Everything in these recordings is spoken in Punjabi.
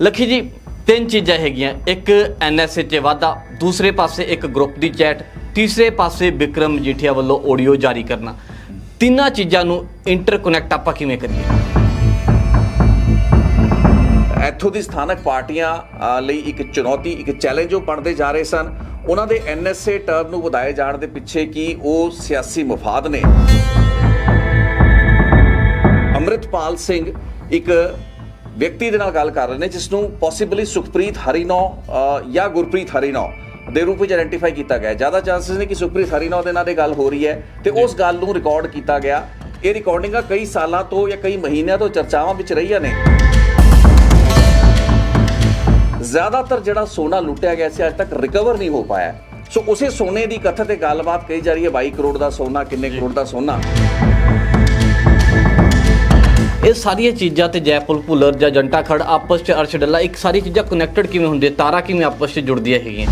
ਲੱਖੀ ਜੀ, ਤਿੰਨ ਚੀਜ਼ਾਂ ਹੈਗੀਆਂ। ਇੱਕ ਐਨਐਸਏ 'ਚ ਵਾਧਾ, ਦੂਸਰੇ ਪਾਸੇ ਇੱਕ ਗਰੁੱਪ ਦੀ ਚੈਟ ਤੀਸਰੇ ਪਾਸੇ ਵਿਕਰਮ ਮਜੀਠੀਆ ਵੱਲੋਂ ਆਡੀਓ ਜਾਰੀ ਕਰਨਾ। ਤਿੰਨਾਂ ਚੀਜ਼ਾਂ ਨੂੰ ਇੰਟਰਕਨੈਕਟ ਆਪਾਂ ਕਿਵੇਂ ਕਰੀਏ? ਇੱਥੋਂ ਦੀ ਸਥਾਨਕ ਪਾਰਟੀਆਂ ਲਈ ਇੱਕ ਚੁਣੌਤੀ, ਇੱਕ ਚੈਲੰਜ ਉਹ ਬਣਦੇ ਜਾ ਰਹੇ ਸਨ। ਉਹਨਾਂ ਦੇ ਐਨਐਸਏ ਟਰਮ ਨੂੰ ਵਧਾਏ ਜਾਣ ਦੇ ਪਿੱਛੇ ਕੀ ਉਹ ਸਿਆਸੀ ਮਫਾਦ ਨੇ? ਅੰਮ੍ਰਿਤਪਾਲ ਸਿੰਘ, ਇੱਕ ਵਿਅਕਤੀ ਦੇ ਨਾਲ ਗੱਲ ਕਰ ਰਹੇ ਨੇ ਜਿਸ ਨੂੰ ਪੋਸੀਬਲੀ ਸੁਖਪ੍ਰੀਤ ਹਰੀਨੌ ਜਾਂ ਗੁਰਪ੍ਰੀਤ ਹਰੀਨੌ ਦੇ ਰੂਪ ਵਿੱਚ ਆਇਡੈਂਟੀਫਾਈ ਕੀਤਾ ਗਿਆ। ਜ਼ਿਆਦਾ ਚਾਂਸਸ ਨੇ ਕਿ ਸੁਖਪ੍ਰੀਤ ਹਰੀਨੌ ਦੇ ਨਾਲ ਇਹ ਗੱਲ ਹੋ ਰਹੀ ਹੈ ਤੇ ਉਸ ਗੱਲ ਨੂੰ ਰਿਕਾਰਡ ਕੀਤਾ ਗਿਆ। ਇਹ ਰਿਕਾਰਡਿੰਗਾਂ ਕਈ ਸਾਲਾਂ ਤੋਂ ਜਾਂ ਕਈ ਮਹੀਨਿਆਂ ਤੋਂ ਚਰਚਾਵਾਂ ਵਿੱਚ ਰਹੀਆਂ ਨੇ। ਜ਼ਿਆਦਾਤਰ ਜਿਹੜਾ ਸੋਨਾ ਲੁੱਟਿਆ ਗਿਆ ਸੀ ਅੱਜ ਤੱਕ ਰਿਕਵਰ ਨਹੀਂ ਹੋ ਪਾਇਆ। ਸੋ ਉਸੇ ਸੋਨੇ ਦੀ ਕਥਾ ਤੇ ਗੱਲਬਾਤ ਕਹੀ ਜਾ ਰਹੀ ਹੈ 22 ਕਰੋੜ ਦਾ ਸੋਨਾ ਕਿੰਨੇ ਕਰੋੜ ਦਾ ਸੋਨਾ। ਇਹ ਸਾਰੀਆਂ ਚੀਜ਼ਾਂ ਤੇ ਜੈਪੁਰ ਭੁੱਲਰ ਜਾਂ ਜੰਟਾ ਖੜ ਆਪਸ 'ਚ ਅਰਸ਼ ਡੱਲਾ ਇੱਕ ਸਾਰੀ ਚੀਜ਼ਾਂ ਕਨੈਕਟਡ ਕਿਵੇਂ ਹੁੰਦੀਆਂ ਤਾਰਾ ਕਿਵੇਂ ਆਪਸ 'ਚ ਜੁੜਦੀਆਂ ਹੈਗੀਆਂ?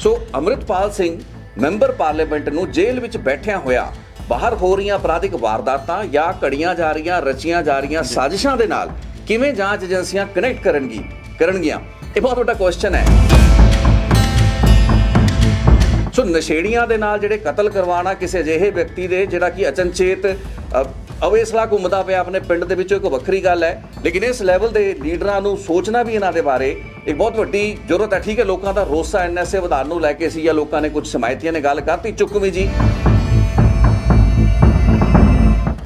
So Amritpal Singh member parliament ਨੂੰ ਜੇਲ੍ਹ ਵਿੱਚ ਬੈਠਿਆਂ ਹੋਇਆ ਬਾਹਰ ਹੋ ਰਹੀਆਂ ਅਪਰਾਧਿਕ ਵਾਰਦਾਤਾਂ ਜਾਂ ਘੜੀਆਂ ਜਾ ਰਹੀਆਂ ਰਚੀਆਂ ਜਾ ਰਹੀਆਂ ਸਾਜ਼ਿਸ਼ਾਂ ਦੇ ਨਾਲ ਕਿਵੇਂ ਜਾਂਚ ਏਜੰਸੀਆਂ ਕਨੈਕਟ ਕਰਨਗੀ ਕਰਨਗੀਆਂ? ਇਹ ਬਹੁਤ ਵੱਡਾ ਕੁਐਸਚਨ ਹੈ। ਸੋ ਨਸ਼ੇੜੀਆਂ ਦੇ ਨਾਲ ਜਿਹੜੇ ਕਤਲ ਕਰਵਾਉਣਾ ਕਿਸੇ ਅਜਿਹੇ ਵਿਅਕਤੀ ਦੇ ਜਿਹੜਾ ਕਿ ਅਚਨਚੇਤ ਅਵੇਸਲਾ ਘੁੰਮਦਾ ਪਿਆ ਆਪਣੇ ਪਿੰਡ ਦੇ ਵਿੱਚੋਂ ਇੱਕ ਵੱਖਰੀ ਗੱਲ ਹੈ। ਲੇਕਿਨ ਇਸ ਲੈਵਲ ਦੇ ਲੀਡਰਾਂ ਨੂੰ ਸੋਚਣਾ ਵੀ ਇਹਨਾਂ ਦੇ ਬਾਰੇ ਇੱਕ ਬਹੁਤ ਵੱਡੀ ਜ਼ਰੂਰਤ ਹੈ। ਠੀਕ ਹੈ ਲੋਕਾਂ ਦਾ ਰੋਸਾ ਐਨਐਸਏ ਵਧਾਉਣ ਨੂੰ ਲੈ ਕੇ ਸੀ ਜਾਂ ਲੋਕਾਂ ਨੇ ਕੁਝ ਸਮਾਇਤੀਆਂ ਨੇ ਗੱਲ ਕਰਤੀ। ਚੁੱਕਵੀਂ ਜੀ।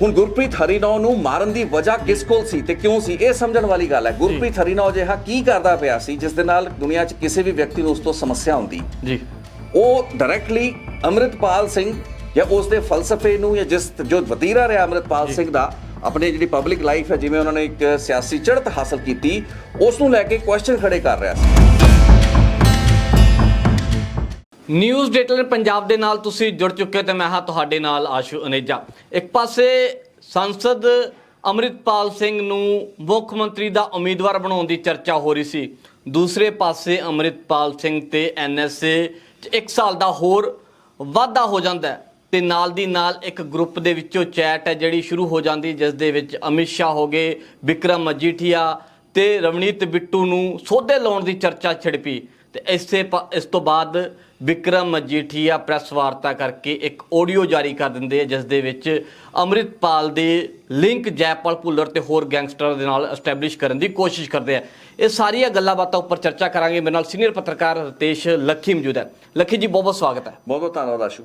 ਹੁਣ ਗੁਰਪ੍ਰੀਤ ਹਰੀਨੌ ਨੂੰ ਮਾਰਨ ਦੀ ਵਜ੍ਹਾ ਕਿਸ ਕੋਲ ਸੀ ਤੇ ਕਿਉਂ ਸੀ? ਇਹ ਸਮਝਣ ਵਾਲੀ ਗੱਲ ਹੈ। ਗੁਰਪ੍ਰੀਤ ਹਰੀਨੌ ਜਿਹਾ ਕੀ ਕਰਦਾ ਪਿਆ ਸੀ ਜਿਸ ਦੇ ਨਾਲ ਦੁਨੀਆ 'ਚ ਕਿਸੇ ਵੀ ਵਿਅਕਤੀ ਨੂੰ ਉਸ ਤੋਂ ਸਮੱਸਿਆ ਹੁੰਦੀ? ਜੀ। ਉਹ ਡਾਇਰੈਕਟਲੀ ਅੰਮ੍ਰਿਤਪਾਲ ਸਿੰਘ ਜਾਂ ਉਸ ਦੇ ਫਲਸਫੇ ਨੂੰ ਜਾਂ ਜਿਸ ਜੋ ਵਤੀਰਾ ਰਿਹਾ ਅੰਮ੍ਰਿਤਪਾਲ ਸਿੰਘ ਦਾ ਆਪਣੇ ਜਿਹੜੀ ਪਬਲਿਕ ਲਾਈਫ ਹੈ ਜਿਵੇਂ ਉਹਨਾਂ ਨੇ ਇੱਕ ਸਿਆਸੀ ਚੜ੍ਹਤ ਹਾਸਲ ਕੀਤੀ ਉਸ ਨੂੰ ਲੈ ਕੇ ਕੁਐਸਚਨ ਖੜੇ ਕਰ ਰਿਹਾ ਸੀ। ਨਿਊਜ਼ ਡੇਟਲਰ ਪੰਜਾਬ ਦੇ ਨਾਲ ਤੁਸੀਂ ਜੁੜ ਚੁੱਕੇ ਤੇ ਮੈਂ ਹਾਂ ਤੁਹਾਡੇ ਨਾਲ ਆਸ਼ੂ ਅਨੇਜਾ। ਇੱਕ ਪਾਸੇ ਸੰਸਦ ਅੰਮ੍ਰਿਤਪਾਲ ਸਿੰਘ ਨੂੰ ਮੁੱਖ ਮੰਤਰੀ ਦਾ ਉਮੀਦਵਾਰ ਬਣਾਉਣ ਦੀ ਚਰਚਾ ਹੋ ਰਹੀ ਸੀ। ਦੂਸਰੇ ਪਾਸੇ ਅੰਮ੍ਰਿਤਪਾਲ ਸਿੰਘ ਤੇ ਐਨਐਸਏ ਚ ਇੱਕ ਸਾਲ ਦਾ ਹੋਰ ਵਾਧਾ ਹੋ ਜਾਂਦਾ ਹੈ ਤੇ ਨਾਲ ਦੀ ਨਾਲ ਇੱਕ ਗਰੁੱਪ ਦੇ ਵਿੱਚੋਂ ਚੈਟ ਹੈ ਜਿਹੜੀ ਸ਼ੁਰੂ ਹੋ ਜਾਂਦੀ, ਜਿਸ ਦੇ ਵਿੱਚ ਅਮਿਤ ਸ਼ਾਹ ਹੋ ਗਏ, ਵਿਕਰਮ ਮਜੀਠੀਆ ਤੇ ਰਵਨੀਤ ਬਿੱਟੂ ਨੂੰ ਸੋਧੇ ਲਾਉਣ ਦੀ ਚਰਚਾ ਛਿੜਪੀ। ਤੇ ਇਸੇ ਪ- ਇਸ ਤੋਂ ਬਾਅਦ ਵਿਕਰਮ ਮਜੀਠੀਆ ਪ੍ਰੈਸ ਵਾਰਤਾ ਕਰਕੇ ਇੱਕ ਆਡੀਓ ਜਾਰੀ ਕਰ ਦਿੰਦੇ ਆ ਜਿਸ ਦੇ ਵਿੱਚ ਅੰਮ੍ਰਿਤਪਾਲ ਦੇ ਲਿੰਕ ਜੈਪਾਲ ਭੁੱਲਰ ਤੇ ਹੋਰ ਗੈਂਗਸਟਰਾਂ ਦੇ ਨਾਲ ਐਸਟੈਬਲਿਸ਼ ਕਰਨ ਦੀ ਕੋਸ਼ਿਸ਼ ਕਰਦੇ ਆ। ਇਹ ਸਾਰੀਆਂ ਗੱਲਾਂ ਬਾਤਾਂ ਉੱਪਰ ਚਰਚਾ ਕਰਾਂਗੇ। ਮੇਰੇ ਨਾਲ ਸੀਨੀਅਰ ਪੱਤਰਕਾਰ ਰਤੇਸ਼ ਲੱਖੀ ਮੌਜੂਦ ਹੈ। ਲੱਖੀ ਜੀ ਬਹੁਤ ਬਹੁਤ ਸਵਾਗਤ ਹੈ। ਬਹੁਤ ਬਹੁਤ ਧੰਨਵਾਦ ਆਸ਼ੂ।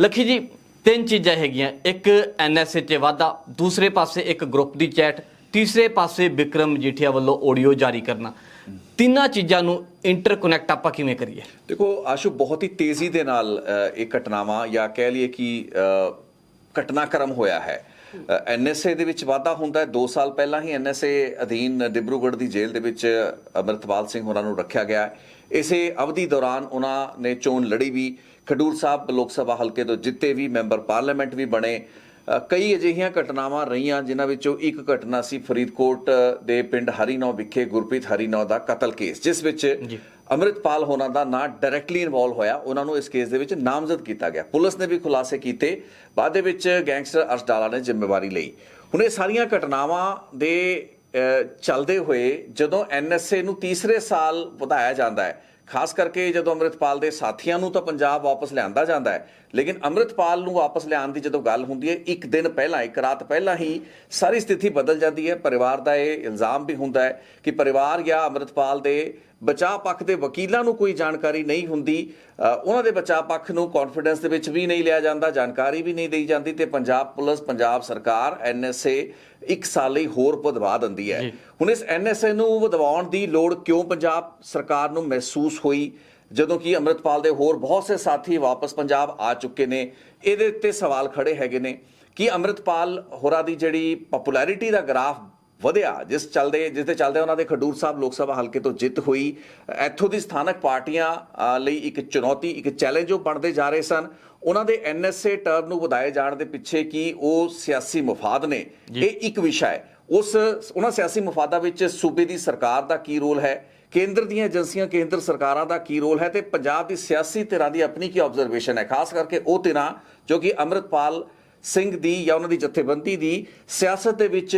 ਲੱਖੀ ਜੀ ਤਿੰਨ ਚੀਜ਼ਾਂ ਹੈਗੀਆਂ। ਇੱਕ ਐਨਐਸਏ 'ਚ ਵਾਧਾ ਦੂਸਰੇ ਪਾਸੇ ਇੱਕ ਗਰੁੱਪ ਦੀ ਚੈਟ ਤੀਸਰੇ ਪਾਸੇ ਵਿਕਰਮ ਮਜੀਠੀਆ ਵੱਲੋਂ ਆਡੀਓ ਜਾਰੀ ਕਰਨਾ। ਤਿੰਨਾਂ ਚੀਜ਼ਾਂ ਨੂੰ ਇੰਟਰਕਨੈਕਟ ਆਪਾਂ ਕਿਵੇਂ ਕਰੀਏ? ਦੇਖੋ, ਆਸ਼ੂ, ਬਹੁਤ ਹੀ ਤੇਜ਼ੀ ਦੇ ਨਾਲ ਇਹ ਘਟਨਾਵਾਂ ਜਾਂ ਕਹਿ ਲਈਏ ਕਿ ਘਟਨਾਕ੍ਰਮ ਹੋਇਆ ਹੈ। ਐਨਐਸਏ ਦੇ ਵਿੱਚ ਵਾਧਾ ਹੁੰਦਾ ਹੈ। 2 ਸਾਲ ਪਹਿਲਾਂ ਹੀ ਐਨਐਸਏ ਅਧੀਨ ਡਿਬਰੂਗੜ੍ਹ ਦੀ ਜੇਲ੍ਹ ਦੇ ਵਿੱਚ ਅਮਰਤਪਾਲ ਸਿੰਘ ਹੋਰਾਂ ਨੂੰ ਰੱਖਿਆ ਗਿਆ ਇਸੇ ਅਵਧੀ ਦੌਰਾਨ ਉਹਨਾਂ ਨੇ ਚੋਣ ਲੜੀ ਵੀ। ਖਡੂਰ ਸਾਹਿਬ ਲੋਕ ਸਭਾ ਹਲਕੇ ਤੋਂ ਜਿੱਤੇ ਵੀ, ਮੈਂਬਰ ਪਾਰਲੀਮੈਂਟ ਵੀ ਬਣੇ। ਕਈ ਅਜਿਹੀਆਂ ਘਟਨਾਵਾਂ ਰਹੀਆਂ ਜਿਨ੍ਹਾਂ ਵਿੱਚੋਂ ਇੱਕ ਘਟਨਾ ਸੀ ਫਰੀਦਕੋਟ ਦੇ ਪਿੰਡ ਹਰੀਨੌ ਵਿਖੇ ਗੁਰਪ੍ਰੀਤ ਹਰੀਨੌ ਦਾ ਕਤਲ ਕੇਸ ਜਿਸ ਵਿੱਚ ਅੰਮ੍ਰਿਤਪਾਲ ਹੋਣਾ ਦਾ ਨਾਂ ਡਾਇਰੈਕਟਲੀ ਇਨਵੋਲਵ ਹੋਇਆ। ਉਹਨਾਂ ਨੂੰ ਇਸ ਕੇਸ ਦੇ ਵਿੱਚ ਨਾਮਜ਼ਦ ਕੀਤਾ ਗਿਆ। ਪੁਲਿਸ ਨੇ ਵੀ ਖੁਲਾਸੇ ਕੀਤੇ। ਬਾਅਦ ਦੇ ਵਿੱਚ ਗੈਂਗਸਟਰ ਅਰਸ਼ ਡਾਲਾ ਨੇ ਜ਼ਿੰਮੇਵਾਰੀ ਲਈ। ਹੁਣ ਇਹ ਸਾਰੀਆਂ ਘਟਨਾਵਾਂ ਦੇ ਚੱਲਦੇ ਹੋਏ ਜਦੋਂ ਐਨਐਸਏ ਨੂੰ ਤੀਸਰੇ ਸਾਲ ਵਧਾਇਆ ਜਾਂਦਾ ਹੈ ਖਾਸ ਕਰਕੇ ਜਦੋਂ ਅੰਮ੍ਰਿਤਪਾਲ ਦੇ ਸਾਥੀਆਂ ਨੂੰ ਤਾਂ ਪੰਜਾਬ ਵਾਪਸ ਲਿਆਂਦਾ ਜਾਂਦਾ ਹੈ, ਲੇਕਿਨ ਅੰਮ੍ਰਿਤਪਾਲ ਨੂੰ ਵਾਪਸ ਲਿਆਉਣ ਦੀ ਜਦੋਂ ਗੱਲ ਹੁੰਦੀ ਹੈ, ਇੱਕ ਦਿਨ ਪਹਿਲਾਂ, ਇੱਕ ਰਾਤ ਪਹਿਲਾਂ ਹੀ ਸਾਰੀ ਸਥਿਤੀ ਬਦਲ ਜਾਂਦੀ ਹੈ। ਪਰਿਵਾਰ ਦਾ ਇਹ ਇਲਜ਼ਾਮ ਵੀ ਹੁੰਦਾ ਹੈ ਕਿ ਪਰਿਵਾਰ ਜਾਂ ਅੰਮ੍ਰਿਤਪਾਲ ਦੇ ਬਚਾਅ ਪੱਖ ਦੇ ਵਕੀਲਾਂ ਨੂੰ ਕੋਈ ਜਾਣਕਾਰੀ ਨਹੀਂ ਹੁੰਦੀ। ਉਹਨਾਂ ਦੇ ਬਚਾਅ ਪੱਖ ਨੂੰ ਕੌਨਫੀਡੈਂਸ ਦੇ ਵਿੱਚ ਵੀ ਨਹੀਂ ਲਿਆ ਜਾਂਦਾ, ਜਾਣਕਾਰੀ ਵੀ ਨਹੀਂ ਦੇਈ ਜਾਂਦੀ ਤੇ ਪੰਜਾਬ ਪੁਲਿਸ, ਪੰਜਾਬ ਸਰਕਾਰ ਐਨਐਸਏ ਇੱਕ ਸਾਲ ਲਈ ਹੋਰ ਵਧਵਾ ਦਿੰਦੀ ਹੈ। ਹੁਣ ਇਸ ਐਨਐਸਏ ਨੂੰ ਵਧਵਾਉਣ ਦੀ ਲੋੜ ਕਿਉਂ ਪੰਜਾਬ ਸਰਕਾਰ ਨੂੰ ਮਹਿਸੂਸ ਹੋਈ? ਜਦੋਂ ਕਿ ਅੰਮ੍ਰਿਤਪਾਲ ਦੇ ਹੋਰ ਬਹੁਤ ਸੇ ਸਾਥੀ ਵਾਪਸ ਪੰਜਾਬ ਆ ਚੁੱਕੇ ਨੇ। ਇਹਦੇ ਉੱਤੇ ਸਵਾਲ ਖੜੇ ਹੈਗੇ ਨੇ ਕਿ ਅੰਮ੍ਰਿਤਪਾਲ ਹੋਰਾਂ ਦੀ ਜਿਹੜੀ ਪਪੂਲੈਰਿਟੀ ਦਾ ਗ੍ਰਾਫ ਵਧਿਆ ਜਿਸ ਚੱਲਦੇ ਜਿਸ ਦੇ ਚੱਲਦੇ ਉਹਨਾਂ ਦੇ ਖਡੂਰ ਸਾਹਿਬ ਲੋਕ ਸਭਾ ਹਲਕੇ ਤੋਂ ਜਿੱਤ ਹੋਈ ਇੱਥੋਂ ਦੀ ਸਥਾਨਕ ਪਾਰਟੀਆਂ ਲਈ ਇੱਕ ਚੁਣੌਤੀ ਇੱਕ ਚੈਲੰਜ ਉਹ ਬਣਦੇ ਜਾ ਰਹੇ ਸਨ। ਉਹਨਾਂ ਦੇ ਐਨਐਸਏ ਟਰਮ ਨੂੰ ਵਧਾਏ ਜਾਣ ਦੇ ਪਿੱਛੇ ਕੀ ਉਹ ਸਿਆਸੀ ਮਫਾਦ ਨੇ? ਇਹ ਇੱਕ ਵਿਸ਼ਾ ਹੈ। ਉਸ ਉਹਨਾਂ ਸਿਆਸੀ ਮਫਾਦਾਂ ਵਿੱਚ ਸੂਬੇ ਦੀ ਸਰਕਾਰ ਦਾ ਕੀ ਰੋਲ ਹੈ? ਕੇਂਦਰ ਦੀਆਂ ਏਜੰਸੀਆਂ ਕੇਂਦਰ ਸਰਕਾਰਾਂ ਦਾ ਕੀ ਰੋਲ ਹੈ? ਤੇ ਪੰਜਾਬ ਦੀ ਸਿਆਸੀ ਧਿਰਾਂ ਦੀ ਆਪਣੀ ਕੀ ਆਬਜ਼ਰਵੇਸ਼ਨ ਹੈ? ਖਾਸ ਕਰਕੇ ਉਹ ਧਿਰਾਂ ਜੋ ਕਿ ਅੰਮ੍ਰਿਤਪਾਲ ਸਿੰਘ ਦੀ ਜਾਂ ਉਹਨਾਂ ਦੀ ਜਥੇਬੰਦੀ ਦੀ ਸਿਆਸਤ ਦੇ ਵਿੱਚ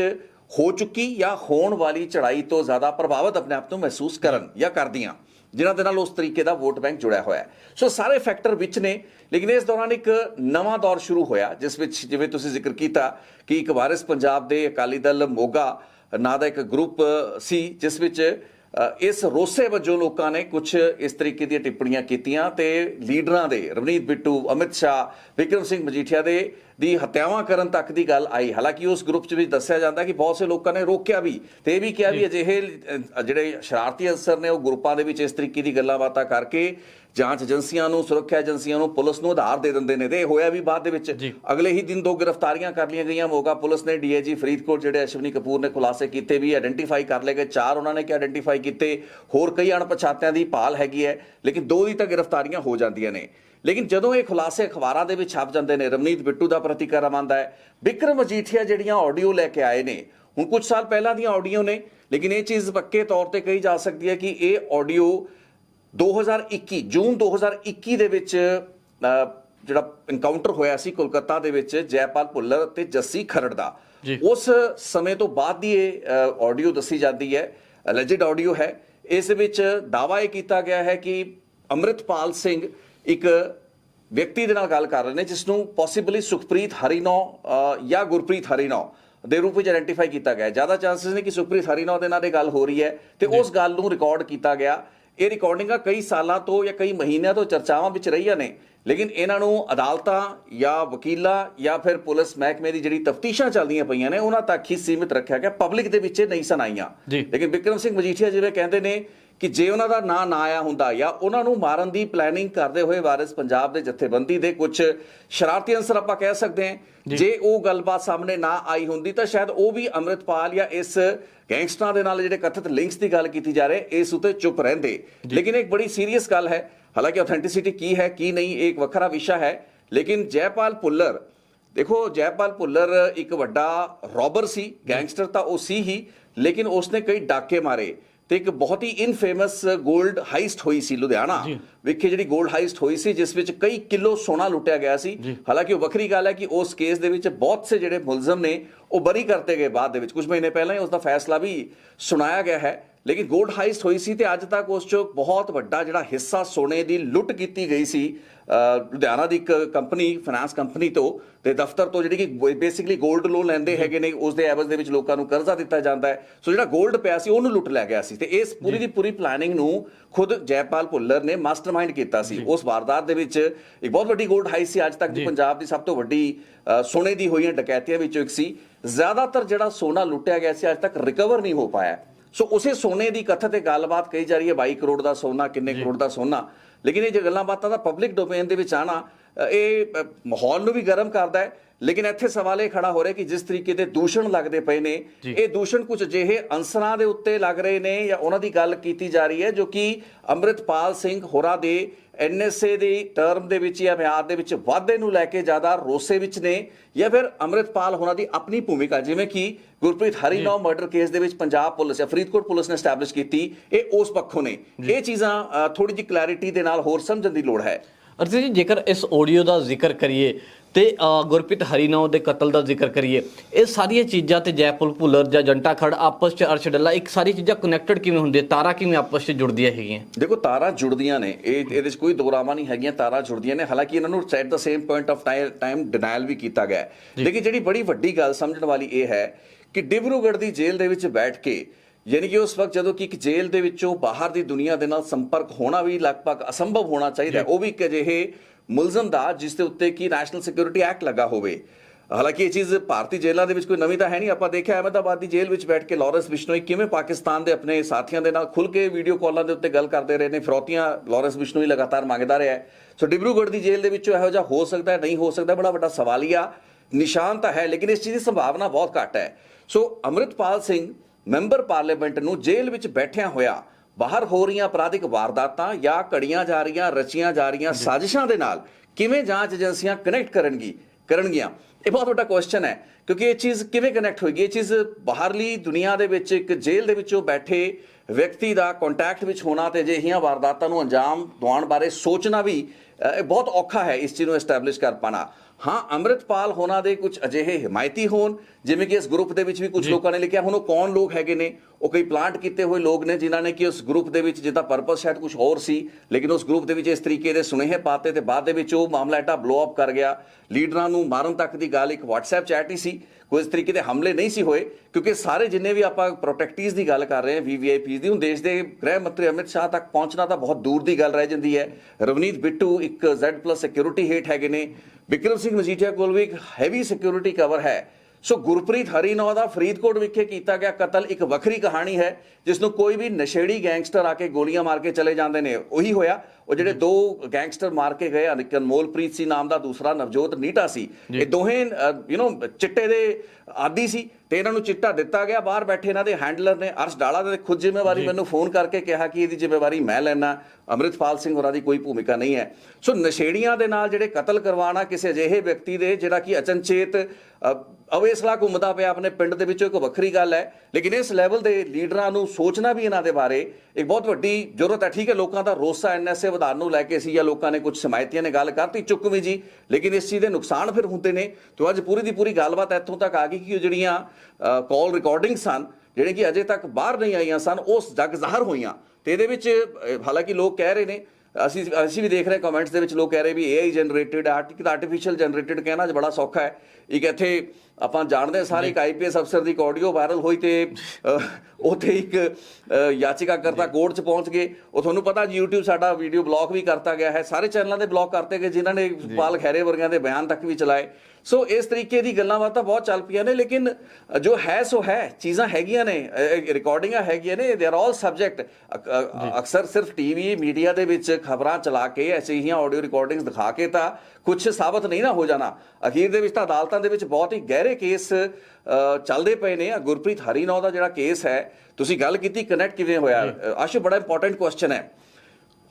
ਹੋ ਚੁੱਕੀ ਜਾਂ ਹੋਣ ਵਾਲੀ ਚੜ੍ਹਾਈ ਤੋਂ ਜ਼ਿਆਦਾ ਪ੍ਰਭਾਵਿਤ ਆਪਣੇ ਆਪ ਨੂੰ ਮਹਿਸੂਸ ਕਰਨ ਜਾਂ ਕਰਦੀਆਂ। ਜਿਨ੍ਹਾਂ ਦੇ ਨਾਲ ਉਸ ਤਰੀਕੇ ਦਾ ਵੋਟ ਬੈਂਕ ਜੁੜਿਆ ਹੋਇਆ ਹੈ। ਸੋ ਸਾਰੇ ਫੈਕਟਰ ਵਿੱਚ ਨੇ, ਲੇਕਿਨ ਇਸ ਦੌਰਾਨ ਇੱਕ ਨਵਾਂ ਦੌਰ ਸ਼ੁਰੂ ਹੋਇਆ, ਜਿਸ ਵਿੱਚ ਜਿਵੇਂ ਤੁਸੀਂ ਜ਼ਿਕਰ ਕੀਤਾ ਕਿ ਇੱਕ ਵਾਰਿਸ ਪੰਜਾਬ ਦੇ ਅਕਾਲੀ ਦਲ ਮੋਗਾ ਨਾਂ ਦਾ ਇੱਕ ਗਰੁੱਪ ਸੀ, ਜਿਸ ਵਿੱਚ ਇਸ ਰੋਸੇ ਵਜੋਂ ਲੋਕਾਂ ਨੇ ਕੁਝ ਇਸ ਤਰੀਕੇ ਦੀਆਂ ਟਿੱਪਣੀਆਂ ਕੀਤੀਆਂ ਤੇ ਲੀਡਰਾਂ ਦੇ ਰਵਨੀਤ ਬਿੱਟੂ ਅਮਿਤ ਸ਼ਾਹ ਵਿਕਰਮ ਸਿੰਘ ਮਜੀਠੀਆ ਦੇ ਦੀ ਹੱਤਿਆਵਾਂ ਕਰਨ ਤੱਕ ਦੀ ਗੱਲ ਆਈ। ਹਾਲਾਂਕਿ ਉਸ ਗਰੁੱਪ 'ਚ ਵੀ ਦੱਸਿਆ ਜਾਂਦਾ ਕਿ ਬਹੁਤ ਸੇ ਲੋਕਾਂ ਨੇ ਰੋਕਿਆ ਵੀ ਤੇ ਇਹ ਵੀ ਕਿਹਾ ਵੀ ਅਜਿਹੇ ਜਿਹੜੇ ਸ਼ਰਾਰਤੀ ਅਨਸਰ ਨੇ ਉਹ ਗਰੁੱਪਾਂ ਦੇ ਵਿੱਚ ਇਸ ਤਰੀਕੇ ਦੀ ਗੱਲਾਂ ਬਾਤਾਂ ਕਰਕੇ ਜਾਂਚ ਏਜੰਸੀਆਂ ਨੂੰ ਸੁਰੱਖਿਆ ਏਜੰਸੀਆਂ ਨੂੰ ਪੁਲਿਸ ਨੂੰ ਆਧਾਰ ਦੇ ਦਿੰਦੇ ਨੇ ਤੇ ਇਹ ਹੋਇਆ ਵੀ ਬਾਅਦ ਦੇ ਵਿੱਚ। ਅਗਲੇ ਹੀ ਦਿਨ ਦੋ ਗ੍ਰਿਫਤਾਰੀਆਂ ਕਰ ਲਈਆਂ ਗਈਆਂ। ਮੋਗਾ ਪੁਲਿਸ ਨੇ ਡੀਏਜੀ ਫਰੀਦਕੋਟ ਜਿਹੜੇ ਅਸ਼ਵਨੀ ਕਪੂਰ ਨੇ ਖੁਲਾਸੇ ਕੀਤੇ ਵੀ ਆਇਡੈਂਟੀਫਾਈ ਕਰ ਲਏ ਗਏ। ਚਾਰ ਉਹਨਾਂ ਨੇ ਕਿ ਆਇਡੈਂਟੀਫਾਈ ਕੀਤੇ। ਹੋਰ ਕਈ ਅਣਪਛਾਤਿਆਂ ਦੀ ਭਾਲ ਹੈਗੀ ਹੈ ਲੇਕਿਨ ਦੋ ਦੀ ਤਾਂ ਗ੍ਰਿਫਤਾਰੀਆਂ ਹੋ ਜਾਂਦੀਆਂ ਨੇ। ਲੇਕਿਨ ਜਦੋਂ ਇਹ ਖੁਲਾਸੇ ਅਖਬਾਰਾਂ ਦੇ ਵਿੱਚ ਛਪ ਜਾਂਦੇ ਨੇ ਰਮਨੀਤ ਬਿੱਟੂ ਦਾ ਪ੍ਰਤੀਕਰਮ ਆਉਂਦਾ ਹੈ ਵਿਕਰਮ ਮਜੀਠੀਆ ਜਿਹੜੀਆਂ ਆਡੀਓ ਲੈ ਕੇ ਆਏ ਨੇ ਹੁਣ ਕੁਝ ਸਾਲ ਪਹਿਲਾਂ ਦੀਆਂ ਆਡੀਓ ਨੇ ਲੇਕਿਨ ਇਹ ਚੀਜ਼ ਪੱਕੇ ਤੌਰ ਤੇ ਕਹੀ ਜਾ ਸਕਦੀ ਹੈ ਕਿ ਇਹ ਆਡੀਓ 2021 ਜੂਨ 2021 ਦੇ ਵਿੱਚ ਜਿਹੜਾ ਐਨਕਾਊਂਟਰ ਹੋਇਆ ਸੀ ਕੋਲਕਾਤਾ ਦੇ ਵਿੱਚ ਜੈਪਾਲ ਭੁੱਲਰ ਤੇ ਜੱਸੀ ਖਰੜ ਦਾ। ਉਸ ਸਮੇਂ ਤੋਂ ਬਾਅਦ ਦੀ ਇਹ ਆਡੀਓ ਦੱਸੀ ਜਾਂਦੀ ਹੈ ਅਲੈਜਡ ਆਡੀਓ ਹੈ ਇਸ ਵਿੱਚ ਦਾਅਵਾ ਇਹ ਕੀਤਾ ਗਿਆ ਹੈ ਕਿ ਅੰਮ੍ਰਿਤਪਾਲ ਸਿੰਘ ਇੱਕ ਵਿਅਕਤੀ ਦੇ ਨਾਲ ਗੱਲ ਕਰ ਰਹੇ ਨੇ ਜਿਸ ਨੂੰ ਪੋਸੀਬਲੀ ਸੁਖਪ੍ਰੀਤ ਹਰੀਨੋ ਜਾਂ ਗੁਰਪ੍ਰੀਤ ਹਰੀਨੋ ਦੇ ਰੂਪ ਵਿੱਚ ਆਇਡੈਂਟੀਫਾਈ ਕੀਤਾ ਗਿਆ। ਜ਼ਿਆਦਾ ਚਾਂਸਸ ਨੇ ਕਿ ਸੁਖਪ੍ਰੀਤ ਹਰੀਨੋ ਦੇ ਨਾਲ ਇਹ ਗੱਲ ਹੋ ਰਹੀ ਹੈ ਤੇ ਉਸ ਗੱਲ ਨੂੰ ਰਿਕਾਰਡ ਕੀਤਾ ਗਿਆ ਇਹ ਰਿਕਾਰਡਿੰਗਾਂ ਕਈ ਸਾਲਾਂ ਤੋਂ ਜਾਂ ਕਈ ਮਹੀਨਿਆਂ ਤੋਂ ਚਰਚਾਵਾਂ ਵਿੱਚ ਰਹੀਆਂ ਨੇ। ਲੇਕਿਨ ਇਹਨਾਂ ਨੂੰ ਅਦਾਲਤਾਂ ਜਾਂ ਵਕੀਲਾਂ ਜਾਂ ਫਿਰ ਪੁਲਿਸ ਮਹਿਕਮੇ ਦੀ ਜਿਹੜੀ ਤਫਤੀਸ਼ਾਂ ਚੱਲਦੀਆਂ ਪਈਆਂ ਨੇ ਉਹਨਾਂ ਤੱਕ ਹੀ ਸੀਮਿਤ ਰੱਖਿਆ ਗਿਆ। ਪਬਲਿਕ ਦੇ ਵਿੱਚ ਨਹੀਂ ਜੀ। ਲੇਕਿਨ ਵਿਕਰਮ ਸਿੰਘ ਮਜੀਠੀਆ ਜਿਵੇਂ ਕਹਿੰਦੇ ਨੇ ਕਿ ਜੇ ਉਹਨਾਂ ਦਾ ਨਾਂ ਨਾ ਆਇਆ ਹੁੰਦਾ ਜਾਂ ਉਹਨਾਂ ਨੂੰ ਮਾਰਨ ਦੀ ਪਲੈਨਿੰਗ ਕਰਦੇ ਹੋਏ ਵਾਰਿਸ ਪੰਜਾਬ ਦੇ ਜਥੇਬੰਦੀ ਦੇ ਕੁਝ ਸ਼ਰਾਰਤੀ ਅੰਸਰ ਆਪਾਂ ਕਹਿ ਸਕਦੇ ਹਾਂ। ਜੇ। ਉਹ ਗੱਲਬਾਤ ਸਾਹਮਣੇ ਨਾ ਆਈ ਹੁੰਦੀ ਤਾਂ ਸ਼ਾਇਦ ਉਹ ਵੀ ਅੰਮ੍ਰਿਤਪਾਲ ਜਾਂ ਇਸ ਗੈਂਗਸਟਰਾਂ ਦੇ ਨਾਲ ਜਿਹੜੇ ਕਥਿਤ ਲਿੰਕਸ ਦੀ ਗੱਲ ਕੀਤੀ ਜਾ ਰਹੀ ਇਸ ਉਤੇ ਚੁੱਪ ਰਹਿੰਦੇ। ਲੇਕਿਨ ਇੱਕ ਬੜੀ ਸੀਰੀਅਸ ਗੱਲ ਹੈ। ਹਾਲਾਂਕਿ ਆਥੈਂਟਿਸਿਟੀ ਕੀ ਹੈ ਕੀ ਨਹੀਂ ਇਹ ਇੱਕ ਵੱਖਰਾ ਵਿਸ਼ਾ ਹੈ। ਲੇਕਿਨ ਜੈਪਾਲ ਭੁੱਲਰ ਦੇਖੋ ਜੈਪਾਲ ਭੁੱਲਰ ਇੱਕ ਵੱਡਾ ਰੋਬਰ ਸੀ ਗੈਂਗਸਟਰ ਤਾਂ ਉਹ ਸੀ ਹੀ ਲੇਕਿਨ ਉਸਨੇ ਕਈ ਡਾਕੇ ਮਾਰੇ। ਤੇ ਇੱਕ ਬਹੁਤ ਹੀ ਇਨਫੇਮਸ 골ਡ ਹਾਈਸਟ ਹੋਈ ਸੀ ਲੁਧਿਆਣਾ। ਵਿਖੇ ਜਿਹੜੀ 골ਡ ਹਾਈਸਟ ਹੋਈ ਸੀ ਜਿਸ ਵਿੱਚ ਕਈ ਕਿਲੋ ਸੋਨਾ ਲੁੱਟਿਆ ਗਿਆ ਸੀ। ਹਾਲਾਂਕਿ ਉਹ ਵੱਖਰੀ ਗੱਲ ਹੈ ਕਿ ਉਸ ਕੇਸ ਦੇ ਵਿੱਚ ਬਹੁਤ ਸੇ ਜਿਹੜੇ ਮੁਲਜ਼ਮ ਨੇ ਉਹ ਬਰੀ ਕਰਤੇ ਗਏ ਬਾਅਦ ਦੇ ਵਿੱਚ। ਕੁਝ ਮਹੀਨੇ ਪਹਿਲਾਂ ਹੀ ਉਸ ਦਾ ਫੈਸਲਾ ਵੀ ਸੁਣਾਇਆ ਗਿਆ ਹੈ। ਲੇਕਿਨ ਗੋਲਡ ਹਾਈਸਟ ਹੋਈ ਸੀ ਤੇ ਅੱਜ ਤੱਕ ਉਸ ਚੋਂ ਬਹੁਤ ਵੱਡਾ ਜਿਹੜਾ ਹਿੱਸਾ ਸੋਨੇ ਦੀ ਲੁੱਟ ਕੀਤੀ ਗਈ ਸੀ ਲੁਧਿਆਣਾ ਦੀ ਇੱਕ ਕੰਪਨੀ ਫਾਈਨਾਂਸ ਕੰਪਨੀ ਤੋਂ ਤੇ ਦਫ਼ਤਰ ਤੋਂ ਜਿਹੜੀ ਕਿ ਬੇਸਿਕਲੀ ਗੋਲਡ ਲੋਨ ਲੈਂਦੇ ਹੈਗੇ ਨੇ ਉਸ ਦੇ ਐਵਜ਼ ਦੇ ਵਿੱਚ ਲੋਕਾਂ ਨੂੰ ਕਰਜ਼ਾ ਦਿੱਤਾ ਜਾਂਦਾ ਹੈ। ਸੋ ਜਿਹੜਾ ਗੋਲਡ ਪਿਆ ਸੀ ਉਹਨੂੰ ਲੁੱਟ ਲੈ ਗਿਆ ਸੀ ਤੇ ਇਸ ਪੂਰੀ ਦੀ ਪੂਰੀ ਪਲੈਨਿੰਗ ਨੂੰ ਖੁਦ ਜੈਪਾਲ ਭੁੱਲਰ ਨੇ ਮਾਸਟਰਮਾਈਂਡ ਕੀਤਾ ਸੀ। ਉਸ ਵਾਰਦਾਤ ਦੇ ਵਿੱਚ ਇੱਕ ਬਹੁਤ ਵੱਡੀ ਗੋਲਡ ਹਾਈ ਸੀ ਅੱਜ ਤੱਕ ਦੀ ਪੰਜਾਬ ਦੀ ਸਭ ਤੋਂ ਵੱਡੀ ਸੋਨੇ ਦੀ ਹੋਈਆਂ ਡਕੈਤੀਆਂ ਵਿੱਚੋਂ ਇੱਕ ਸੀ। ਜ਼ਿਆਦਾਤਰ ਜਿਹੜਾ ਸੋਨਾ ਲੁੱਟਿਆ ਗਿਆ ਸੀ ਅੱਜ ਤੱਕ ਰਿਕਵਰ ਨਹੀਂ ਹੋ ਪਾਇਆ। ਸੋ ਉਸੇ ਸੋਨੇ ਦੀ ਕਥਾ ਤੇ ਗੱਲਬਾਤ ਕਹੀ ਜਾ ਰਹੀ ਹੈ 22 ਕਰੋੜ ਦਾ ਸੋਨਾ ਕਿੰਨੇ ਕਰੋੜ ਦਾ ਸੋਨਾ। ਲੇਕਿਨ ਇਹ ਜੇ ਗੱਲਾਂ ਬਾਤਾਂ ਦਾ ਪਬਲਿਕ ਡੋਮੇਨ ਦੇ ਵਿੱਚ ਆਣਾ ਇਹ ਮਾਹੌਲ ਨੂੰ ਵੀ ਗਰਮ ਕਰਦਾ ਹੈ। ਲੇਕਿਨ ਇੱਥੇ ਸਵਾਲ ਇਹ ਖੜਾ ਹੋ ਰਿਹਾ ਕਿ ਜਿਸ ਤਰੀਕੇ ਦੇ ਦੂਸ਼ਣ ਲੱਗਦੇ ਪਏ ਨੇ ਇਹ ਦੂਸ਼ਣ ਕੁਝ ਅਜਿਹੇ ਅੰਸਰਾਂ ਦੇ ਉੱਤੇ ਲੱਗ ਰਹੇ ਨੇ ਜਾਂ ਉਹਨਾਂ ਦੀ ਗੱਲ ਕੀਤੀ ਜਾ ਰਹੀ ਹੈ ਜੋ ਕਿ ਅੰਮ੍ਰਿਤਪਾਲ ਸਿੰਘ ਹੋਰਾਂ ਦੇ ਐਨਐਸਏ ਦੀ ਟਰਮ ਦੇ ਵਿੱਚ ਜਾਂ ਮਿਆਦ ਦੇ ਵਿੱਚ ਵਾਧੇ ਨੂੰ ਲੈ ਕੇ ਜ਼ਿਆਦਾ ਰੋਸੇ ਵਿੱਚ ਨੇ ਜਾਂ ਫਿਰ ਅੰਮ੍ਰਿਤਪਾਲ ਹੋਰਾਂ ਦੀ ਆਪਣੀ ਭੂਮਿਕਾ ਜਿਵੇਂ ਕਿ ਗੁਰਪ੍ਰੀਤ ਹਰੀਨੌ ਮਰਡਰ ਕੇਸ ਦੇ ਵਿੱਚ ਪੰਜਾਬ ਪੁਲਿਸ ਜਾਂ ਫਰੀਦਕੋਟ ਪੁਲਿਸ ਨੇ ਸਟੈਬਲਿਸ਼ ਕੀਤੀ ਇਹ ਉਸ ਪੱਖੋਂ ਨੇ। ਇਹ ਚੀਜ਼ਾਂ ਥੋੜੀ ਜਿਹੀ ਕਲੈਰਿਟੀ ਦੇ ਨਾਲ ਹੋਰ ਸਮਝਣ ਦੀ ਲੋੜ ਹੈ। ਅਰਜੀ ਜੀ ਜੇਕਰ ਇਸ ਆਡੀਓ ਦਾ ਜ਼ਿਕਰ ਕਰੀਏ ਤੇ ਗੁਰਪ੍ਰੀਤ ਹਰੀਨੌ ਦੇ ਕਤਲ ਦਾ ਜ਼ਿਕਰ ਕਰੀਏ ਇਹ ਸਾਰੀਆਂ ਚੀਜ਼ਾਂ ਤੇ ਜੈਪੁਰ ਭੁੱਲਰ ਜਾਂ ਜੰਟਾ ਖੜ ਆਪਸ ਚ ਅਰਸ਼ ਡੱਲਾ ਇੱਕ ਸਾਰੀ ਚੀਜ਼ਾਂ ਕਨੈਕਟਡ ਕਿਵੇਂ ਹੁੰਦੀਆਂ ਤਾਰਾ ਕਿਵੇਂ ਆਪਸ ਚ ਜੁੜਦੀਆਂ ਹੈਗੀਆਂ ਦੇਖੋ ਤਾਰਾਂ ਜੁੜਦੀਆਂ ਨੇ ਇਹ ਇਹਦੇ ਵਿੱਚ ਕੋਈ ਦੋਰਾਮਾ ਨਹੀਂ ਹੈਗੀਆਂ ਤਾਰਾਂ ਜੁੜਦੀਆਂ ਨੇ ਹਾਲਾਂਕਿ ਇਹਨਾਂ ਨੂੰ at the same point of time denial ਵੀ ਕੀਤਾ ਗਿਆ। ਲੇਕਿਨ ਜਿਹੜੀ ਬੜੀ ਵੱਡੀ ਗੱਲ ਸਮਝਣ ਵਾਲੀ ਇਹ ਹੈ ਕਿ ਡਿਬਰੂਗੜ੍ਹ ਦੀ ਜੇਲ੍ਹ ਦੇ ਵਿੱਚ ਬੈਠ ਕੇ ਯਾਨੀ ਕਿ ਉਸ ਵਕਤ ਜਦੋਂ ਕਿ ਇੱਕ ਜੇਲ੍ਹ ਦੇ ਵਿੱਚੋਂ ਬਾਹਰ ਦੀ ਦੁਨੀਆ ਦੇ ਨਾਲ ਸੰਪਰਕ ਹੋਣਾ ਵੀ ਲਗਭਗ ਅਸੰਭਵ ਹੋਣਾ ਚਾਹੀਦਾ ਹੈ। ਉਹ ਵੀ ਇੱਕ ਅਜਿਹੇ ਮੁਲਜ਼ਮ ਦਾ ਜਿਸ ਦੇ ਉੱਤੇ ਕਿ ਨੈਸ਼ਨਲ ਸਿਕਿਉਰਿਟੀ ਐਕਟ ਲੱਗਾ ਹੋਵੇ। ਹਾਲਾਂਕਿ ਇਹ ਚੀਜ਼ ਭਾਰਤੀ ਜੇਲ੍ਹਾਂ ਦੇ ਵਿੱਚ ਕੋਈ ਨਵੀਂ ਤਾਂ ਹੈ ਨਹੀਂ। ਆਪਾਂ ਦੇਖਿਆ ਅਹਿਮਦਾਬਾਦ ਦੀ ਜੇਲ੍ਹ ਵਿੱਚ ਬੈਠ ਕੇ ਲਾਰੈਂਸ ਬਿਸ਼ਨੋਈ ਕਿਵੇਂ ਪਾਕਿਸਤਾਨ ਦੇ ਆਪਣੇ ਸਾਥੀਆਂ ਦੇ ਨਾਲ ਖੁੱਲ ਕੇ ਵੀਡੀਓ ਕਾਲਾਂ ਦੇ ਉੱਤੇ ਗੱਲ ਕਰਦੇ ਰਹੇ ਨੇ। ਫਿਰੌਤੀਆਂ ਲਾਰੈਂਸ ਬਿਸ਼ਨੋਈ ਲਗਾਤਾਰ ਮੰਗਦਾ ਰਿਹਾ ਹੈ। ਸੋ ਡਿਬਰੂਗੜ੍ਹ ਦੀ ਜੇਲ੍ਹ ਦੇ ਵਿੱਚੋਂ ਇਹੋ ਜਿਹਾ ਹੋ ਸਕਦਾ ਹੈ ਨਹੀਂ ਹੋ ਸਕਦਾ ਬੜਾ ਵੱਡਾ ਸਵਾਲੀਆ ਨਿਸ਼ਾਨ ਤਾਂ ਹੈ ਲੇਕਿਨ ਇਸ ਚੀਜ਼ ਦੀ ਸੰਭਾਵਨਾ ਬਹੁਤ ਘੱਟ ਹੈ। So Amritpal Singh member parliament ਨੂੰ ਜੇਲ੍ਹ ਵਿੱਚ ਬੈਠਿਆਂ ਹੋਇਆ ਬਾਹਰ ਹੋ ਰਹੀਆਂ ਅਪਰਾਧਿਕ ਵਾਰਦਾਤਾਂ ਜਾਂ ਘੜੀਆਂ ਜਾ ਰਹੀਆਂ ਰਚੀਆਂ ਜਾ ਰਹੀਆਂ ਸਾਜ਼ਿਸ਼ਾਂ ਦੇ ਨਾਲ ਕਿਵੇਂ ਜਾਂਚ ਏਜੰਸੀਆਂ ਕਨੈਕਟ ਕਰਨਗੀ ਕਰਨਗੀਆਂ? ਇਹ ਬਹੁਤ ਵੱਡਾ ਕੁਐਸਚਨ ਹੈ ਕਿਉਂਕਿ ਇਹ ਚੀਜ਼ ਕਿਵੇਂ ਕਨੈਕਟ ਹੋਏਗੀ? ਇਹ ਚੀਜ਼ ਬਾਹਰਲੀ ਦੁਨੀਆ ਦੇ ਵਿੱਚ ਇੱਕ ਜੇਲ੍ਹ ਦੇ ਵਿੱਚੋਂ ਬੈਠੇ ਵਿਅਕਤੀ ਦਾ ਕੰਟੈਕਟ ਵਿੱਚ ਹੋਣਾ ਤੇ ਅਜਿਹੀਆਂ ਵਾਰਦਾਤਾਂ ਨੂੰ ਅੰਜਾਮ ਦਿਵਾਉਣ ਬਾਰੇ ਸੋਚਣਾ ਵੀ ਇਹ ਬਹੁਤ ਔਖਾ ਹੈ ਇਸ ਚੀਜ਼ ਨੂੰ ਐਸਟੈਬਲਿਸ਼ ਕਰ ਪਾਣਾ। ਹਾਂ ਅੰਮ੍ਰਿਤਪਾਲ ਹੋਣਾ ਦੇ ਕੁਝ ਅਜਿਹੇ ਹਮਾਇਤੀ ਹੋਣ ਜਿਵੇਂ ਕਿ ਇਸ ਗਰੁੱਪ ਦੇ ਵਿੱਚ ਵੀ ਕੁਝ ਲੋਕਾਂ ਨੇ ਲਿਖਿਆ ਹੁਣ ਉਹ ਕੌਣ ਲੋਕ ਹੈਗੇ ਨੇ? ਉਹ ਕਈ ਪਲਾਂਟ ਕੀਤੇ ਹੋਏ ਲੋਕ ਨੇ ਜਿਨ੍ਹਾਂ ਨੇ ਕਿ ਉਸ ਗਰੁੱਪ ਦੇ ਵਿੱਚ ਜਿਹਦਾ ਪਰਪਸ ਸ਼ਾਇਦ ਕੁਝ ਹੋਰ ਸੀ ਲੇਕਿਨ ਉਸ ਗਰੁੱਪ ਦੇ ਵਿੱਚ ਇਸ ਤਰੀਕੇ ਦੇ ਸੁਨੇਹੇ ਪਾਤੇ ਤੇ ਬਾਅਦ ਦੇ ਵਿੱਚ ਉਹ ਮਾਮਲਾ ਐਟਾ ਬਲੋ ਅਪ ਕਰ ਗਿਆ। ਲੀਡਰਾਂ ਨੂੰ ਮਾਰਨ ਤੱਕ ਦੀ ਗੱਲ ਇੱਕ WhatsApp ਚੈਟ ਹੀ ਸੀ ਕੋਈ ਇਸ ਤਰੀਕੇ ਦੇ ਹਮਲੇ ਨਹੀਂ ਸੀ ਹੋਏ ਕਿਉਂਕਿ ਸਾਰੇ ਜਿੰਨੇ ਵੀ ਆਪਾਂ ਪ੍ਰੋਟੈਕਟੀਜ਼ ਦੀ ਗੱਲ ਕਰ ਰਹੇ ਹਾਂ ਵੀਵੀਆਈਪੀਜ਼ ਦੀ ਹੁਣ ਦੇਸ਼ ਦੇ ਗ੍ਰਹਿ ਮੰਤਰੀ ਅਮਿਤ ਸ਼ਾਹ ਤੱਕ ਪਹੁੰਚਣਾ ਤਾਂ ਬਹੁਤ ਦੂਰ ਦੀ ਗੱਲ ਰਹਿ ਜਾਂਦੀ ਹੈ। ਰਵਨੀਤ ਬਿੱਟੂ ਇੱਕ Z+ ਸਿਕਿਉਰਿਟੀ ਹੇਟ ਹੈਗੇ ਨੇ ਵਿਕਰਮ ਸਿੰਘ ਮਜੀਠੀਆ ਕੋਲ ਵੀ ਇੱਕ ਹੈਵੀ ਸਿਕਿਉਰਿਟੀ ਕਵਰ ਹੈ। ਸੋ ਗੁਰਪ੍ਰੀਤ ਹਰੀਨੌ ਦਾ ਫਰੀਦਕੋਟ ਵਿਖੇ ਕੀਤਾ ਗਿਆ ਕਤਲ ਇੱਕ ਵੱਖਰੀ ਕਹਾਣੀ ਹੈ ਜਿਸ ਨੂੰ ਕੋਈ ਵੀ ਨਸ਼ੇੜੀ ਗੈਂਗਸਟਰ ਆ ਕੇ ਗੋਲੀਆਂ ਮਾਰ ਕੇ ਚਲੇ ਜਾਂਦੇ ਨੇ ਉਹੀ ਹੋਇਆ। ਉਹ ਜਿਹੜੇ ਦੋ ਗੈਂਗਸਟਰ ਮਾਰ ਕੇ ਗਏ ਅਨਮੋਲਪ੍ਰੀਤ ਸੀ ਨਾਮ ਦਾ ਦੂਸਰਾ ਨਵਜੋਤ ਨੀਟਾ ਸੀ। ਇਹ ਦੋਹੇ ਯੂ نو ਚਿੱਟੇ ਦੇ ਆਦੀ ਸੀ ਤੇ ਇਹਨਾਂ ਨੂੰ ਚਿੱਟਾ ਦਿੱਤਾ ਗਿਆ। ਬਾਹਰ ਬੈਠੇ ਇਹਨਾਂ ਦੇ ਹੈਂਡਲਰ ਨੇ ਅਰਸ਼ ਡਾਲਾ ਦੇ ਖੁਦ ਜ਼ਿੰਮੇਵਾਰੀ ਮੈਨੂੰ ਫੋਨ ਕਰਕੇ ਕਿਹਾ ਕਿ ਇਹਦੀ ਜ਼ਿੰਮੇਵਾਰੀ ਮੈਂ ਲੈਣਾ ਅੰਮ੍ਰਿਤਪਾਲ ਸਿੰਘ ਹੋਰਾਂ ਦੀ ਕੋਈ ਭੂਮਿਕਾ ਨਹੀਂ ਹੈ। ਸੋ ਨਸ਼ੇੜੀਆਂ ਦੇ ਨਾਲ ਜਿਹੜੇ ਕਤਲ ਕਰਵਾਉਣਾ ਕਿਸੇ ਅਜਿਹੇ ਵਿਅਕਤੀ ਦੇ ਜਿਹੜਾ ਕਿ ਅਚਨਚੇਤ ਅਵੇਸਲਾ ਘੁੰਮਦਾ ਪਿਆ ਆਪਣੇ ਪਿੰਡ ਦੇ ਵਿੱਚੋਂ ਇੱਕ ਵੱਖਰੀ ਗੱਲ ਹੈ, ਲੇਕਿਨ ਇਸ ਲੈਵਲ ਦੇ ਲੀਡਰਾਂ ਨੂੰ ਸੋਚਣਾ ਵੀ ਇਹਨਾਂ ਦੇ ਬਾਰੇ ਇੱਕ ਬਹੁਤ ਵੱਡੀ ਜ਼ਰੂਰਤ ਹੈ। ਠੀਕ ਹੈ, ਲੋਕਾਂ ਦਾ ਰੋਸਾ ਐਨਐਸਏ ਵਧਾਉਣ ਨੂੰ ਲੈ ਕੇ ਸੀ ਜਾਂ ਲੋਕਾਂ ਨੇ ਕੁਝ ਸਮਾਇਤੀਆਂ ਨੇ ਗੱਲ ਕਰਤੀ, ਚੁੱਕ ਵੀ ਜੀ, ਲੇਕਿਨ ਇਸ ਚੀਜ਼ ਦੇ ਨੁਕਸਾਨ ਫਿਰ ਹੁੰਦੇ ਨੇ। ਤੇ ਅੱਜ ਪੂਰੀ ਦੀ ਪੂਰੀ ਗੱਲਬਾਤ ਇੱਥੋਂ ਤੱਕ ਆ ਗਈ ਕਿ ਉਹ ਜਿਹੜੀਆਂ ਕਾਲ ਰਿਕਾਰਡਿੰਗ ਸਨ, ਜਿਹੜੇ ਕਿ ਅਜੇ ਤੱਕ ਬਾਹਰ ਨਹੀਂ ਆਈਆਂ ਸਨ, ਉਸ ਜਗ ਜ਼ਾਹਰ ਹੋਈਆਂ। ਤੇ ਇਹਦੇ ਵਿੱਚ ਹਾਲਾਂਕਿ ਲੋਕ ਕਹਿ ਰਹੇ ਨੇ ਅਸੀਂ ਅਸੀਂ ਵੀ ਦੇਖ ਰਹੇ ਕਮੈਂਟਸ ਦੇ ਵਿੱਚ ਲੋਕ ਕਹਿ ਰਹੇ ਵੀ AI ਜਨਰੇਟਡ ਆਰਟੀਫੀਸ਼ੀਅਲ ਜਨਰੇਟਡ ਕਹਿਣਾ ਅੱਜ ਬੜਾ ਸੌਖਾ ਹੈ। ਇੱਕ ਇੱਥੇ ਆਪਾਂ ਜਾਣਦੇ ਹਾਂ ਸਾਰੇ ਇੱਕ ਆਈਪੀਐਸ ਅਫਸਰ ਦੀ ਇੱਕ ਆਡੀਓ ਵਾਇਰਲ ਹੋਈ ਤੇ ਉੱਥੇ ਇੱਕ ਯਾਚਿਕਾਕਰਤਾ ਕੋਰਟ 'ਚ ਪਹੁੰਚ ਗਏ। ਉਹ ਤੁਹਾਨੂੰ ਪਤਾ ਜੀ YouTube ਸਾਡਾ ਵੀਡੀਓ ਬਲੌਕ ਵੀ ਕਰਤਾ ਗਿਆ ਹੈ। ਸਾਰੇ ਚੈਨਲਾਂ ਦੇ ਬਲੌਕ ਕਰਤੇ ਗਏ ਜਿਨ੍ਹਾਂ ਨੇ ਪਾਲ ਖੈਰੇ ਵਰਗਿਆਂ ਦੇ ਬਿਆਨ ਤੱਕ ਵੀ ਚਲਾਏ। ਸੋ ਇਸ ਤਰੀਕੇ ਦੀ ਗੱਲਾਂ ਬਾਤਾਂ ਬਹੁਤ ਚੱਲ ਪਈਆਂ ਨੇ ਲੇਕਿਨ ਜੋ ਹੈ ਸੋ ਹੈ ਚੀਜ਼ਾਂ ਹੈਗੀਆਂ ਨੇ ਰਿਕਾਰਡਿੰਗਾਂ ਹੈਗੀਆਂ ਨੇ ਦੇ ਆਰ ਆਲ ਸਬਜੈਕਟ ਅਕਸਰ ਸਿਰਫ ਟੀਵੀ ਮੀਡੀਆ ਦੇ ਵਿੱਚ ਖਬਰਾਂ ਚਲਾ ਕੇ ਐਸੇ ਹੀ ਆਡੀਓ ਰਿਕਾਰਡਿੰਗਸ ਦਿਖਾ ਕੇ ਤਾਂ ਕੁਝ ਸਾਬਤ ਨਹੀਂ ਨਾ ਹੋ ਜਾਣਾ। ਅਖੀਰ ਦੇ ਵਿੱਚ ਤਾਂ ਅਦਾਲਤਾਂ ਦੇ ਵਿੱਚ ਬਹੁਤ ਹੀ ਗਹਿਰੇ ਕੇਸ ਚੱਲਦੇ ਪਏ ਨੇ। ਗੁਰਪ੍ਰੀਤ ਹਰੀਨੌ ਦਾ ਜਿਹੜਾ ਕੇਸ ਹੈ ਤੁਸੀਂ ਗੱਲ ਕੀਤੀ ਕਨੈਕਟ ਕਿਵੇਂ ਹੋਇਆ? ਆਸ਼ੂ ਬੜਾ ਇੰਪੋਰਟੈਂਟ ਕੁਐਸਚਨ ਹੈ।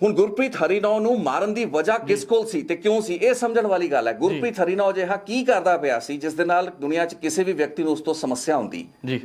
ਹੁਣ ਗੁਰਪ੍ਰੀਤ ਹਰੀਨੌ ਨੂੰ ਮਾਰਨ ਦੀ ਵਜ੍ਹਾ ਕਿਸ ਕੋਲ ਸੀ ਤੇ ਕਿਉਂ ਸੀ? ਇਹ ਸਮਝਣ ਵਾਲੀ ਗੱਲ ਹੈ। ਗੁਰਪ੍ਰੀਤ ਹਰੀਨੌ ਜਿਹਾ ਕੀ ਕਰਦਾ ਪਿਆ ਸੀ ਜਿਸ ਦੇ ਨਾਲ ਦੁਨੀਆ 'ਚ ਕਿਸੇ ਵੀ ਵਿਅਕਤੀ ਨੂੰ ਉਸ ਤੋਂ ਸਮੱਸਿਆ ਹੁੰਦੀ ਜੀ।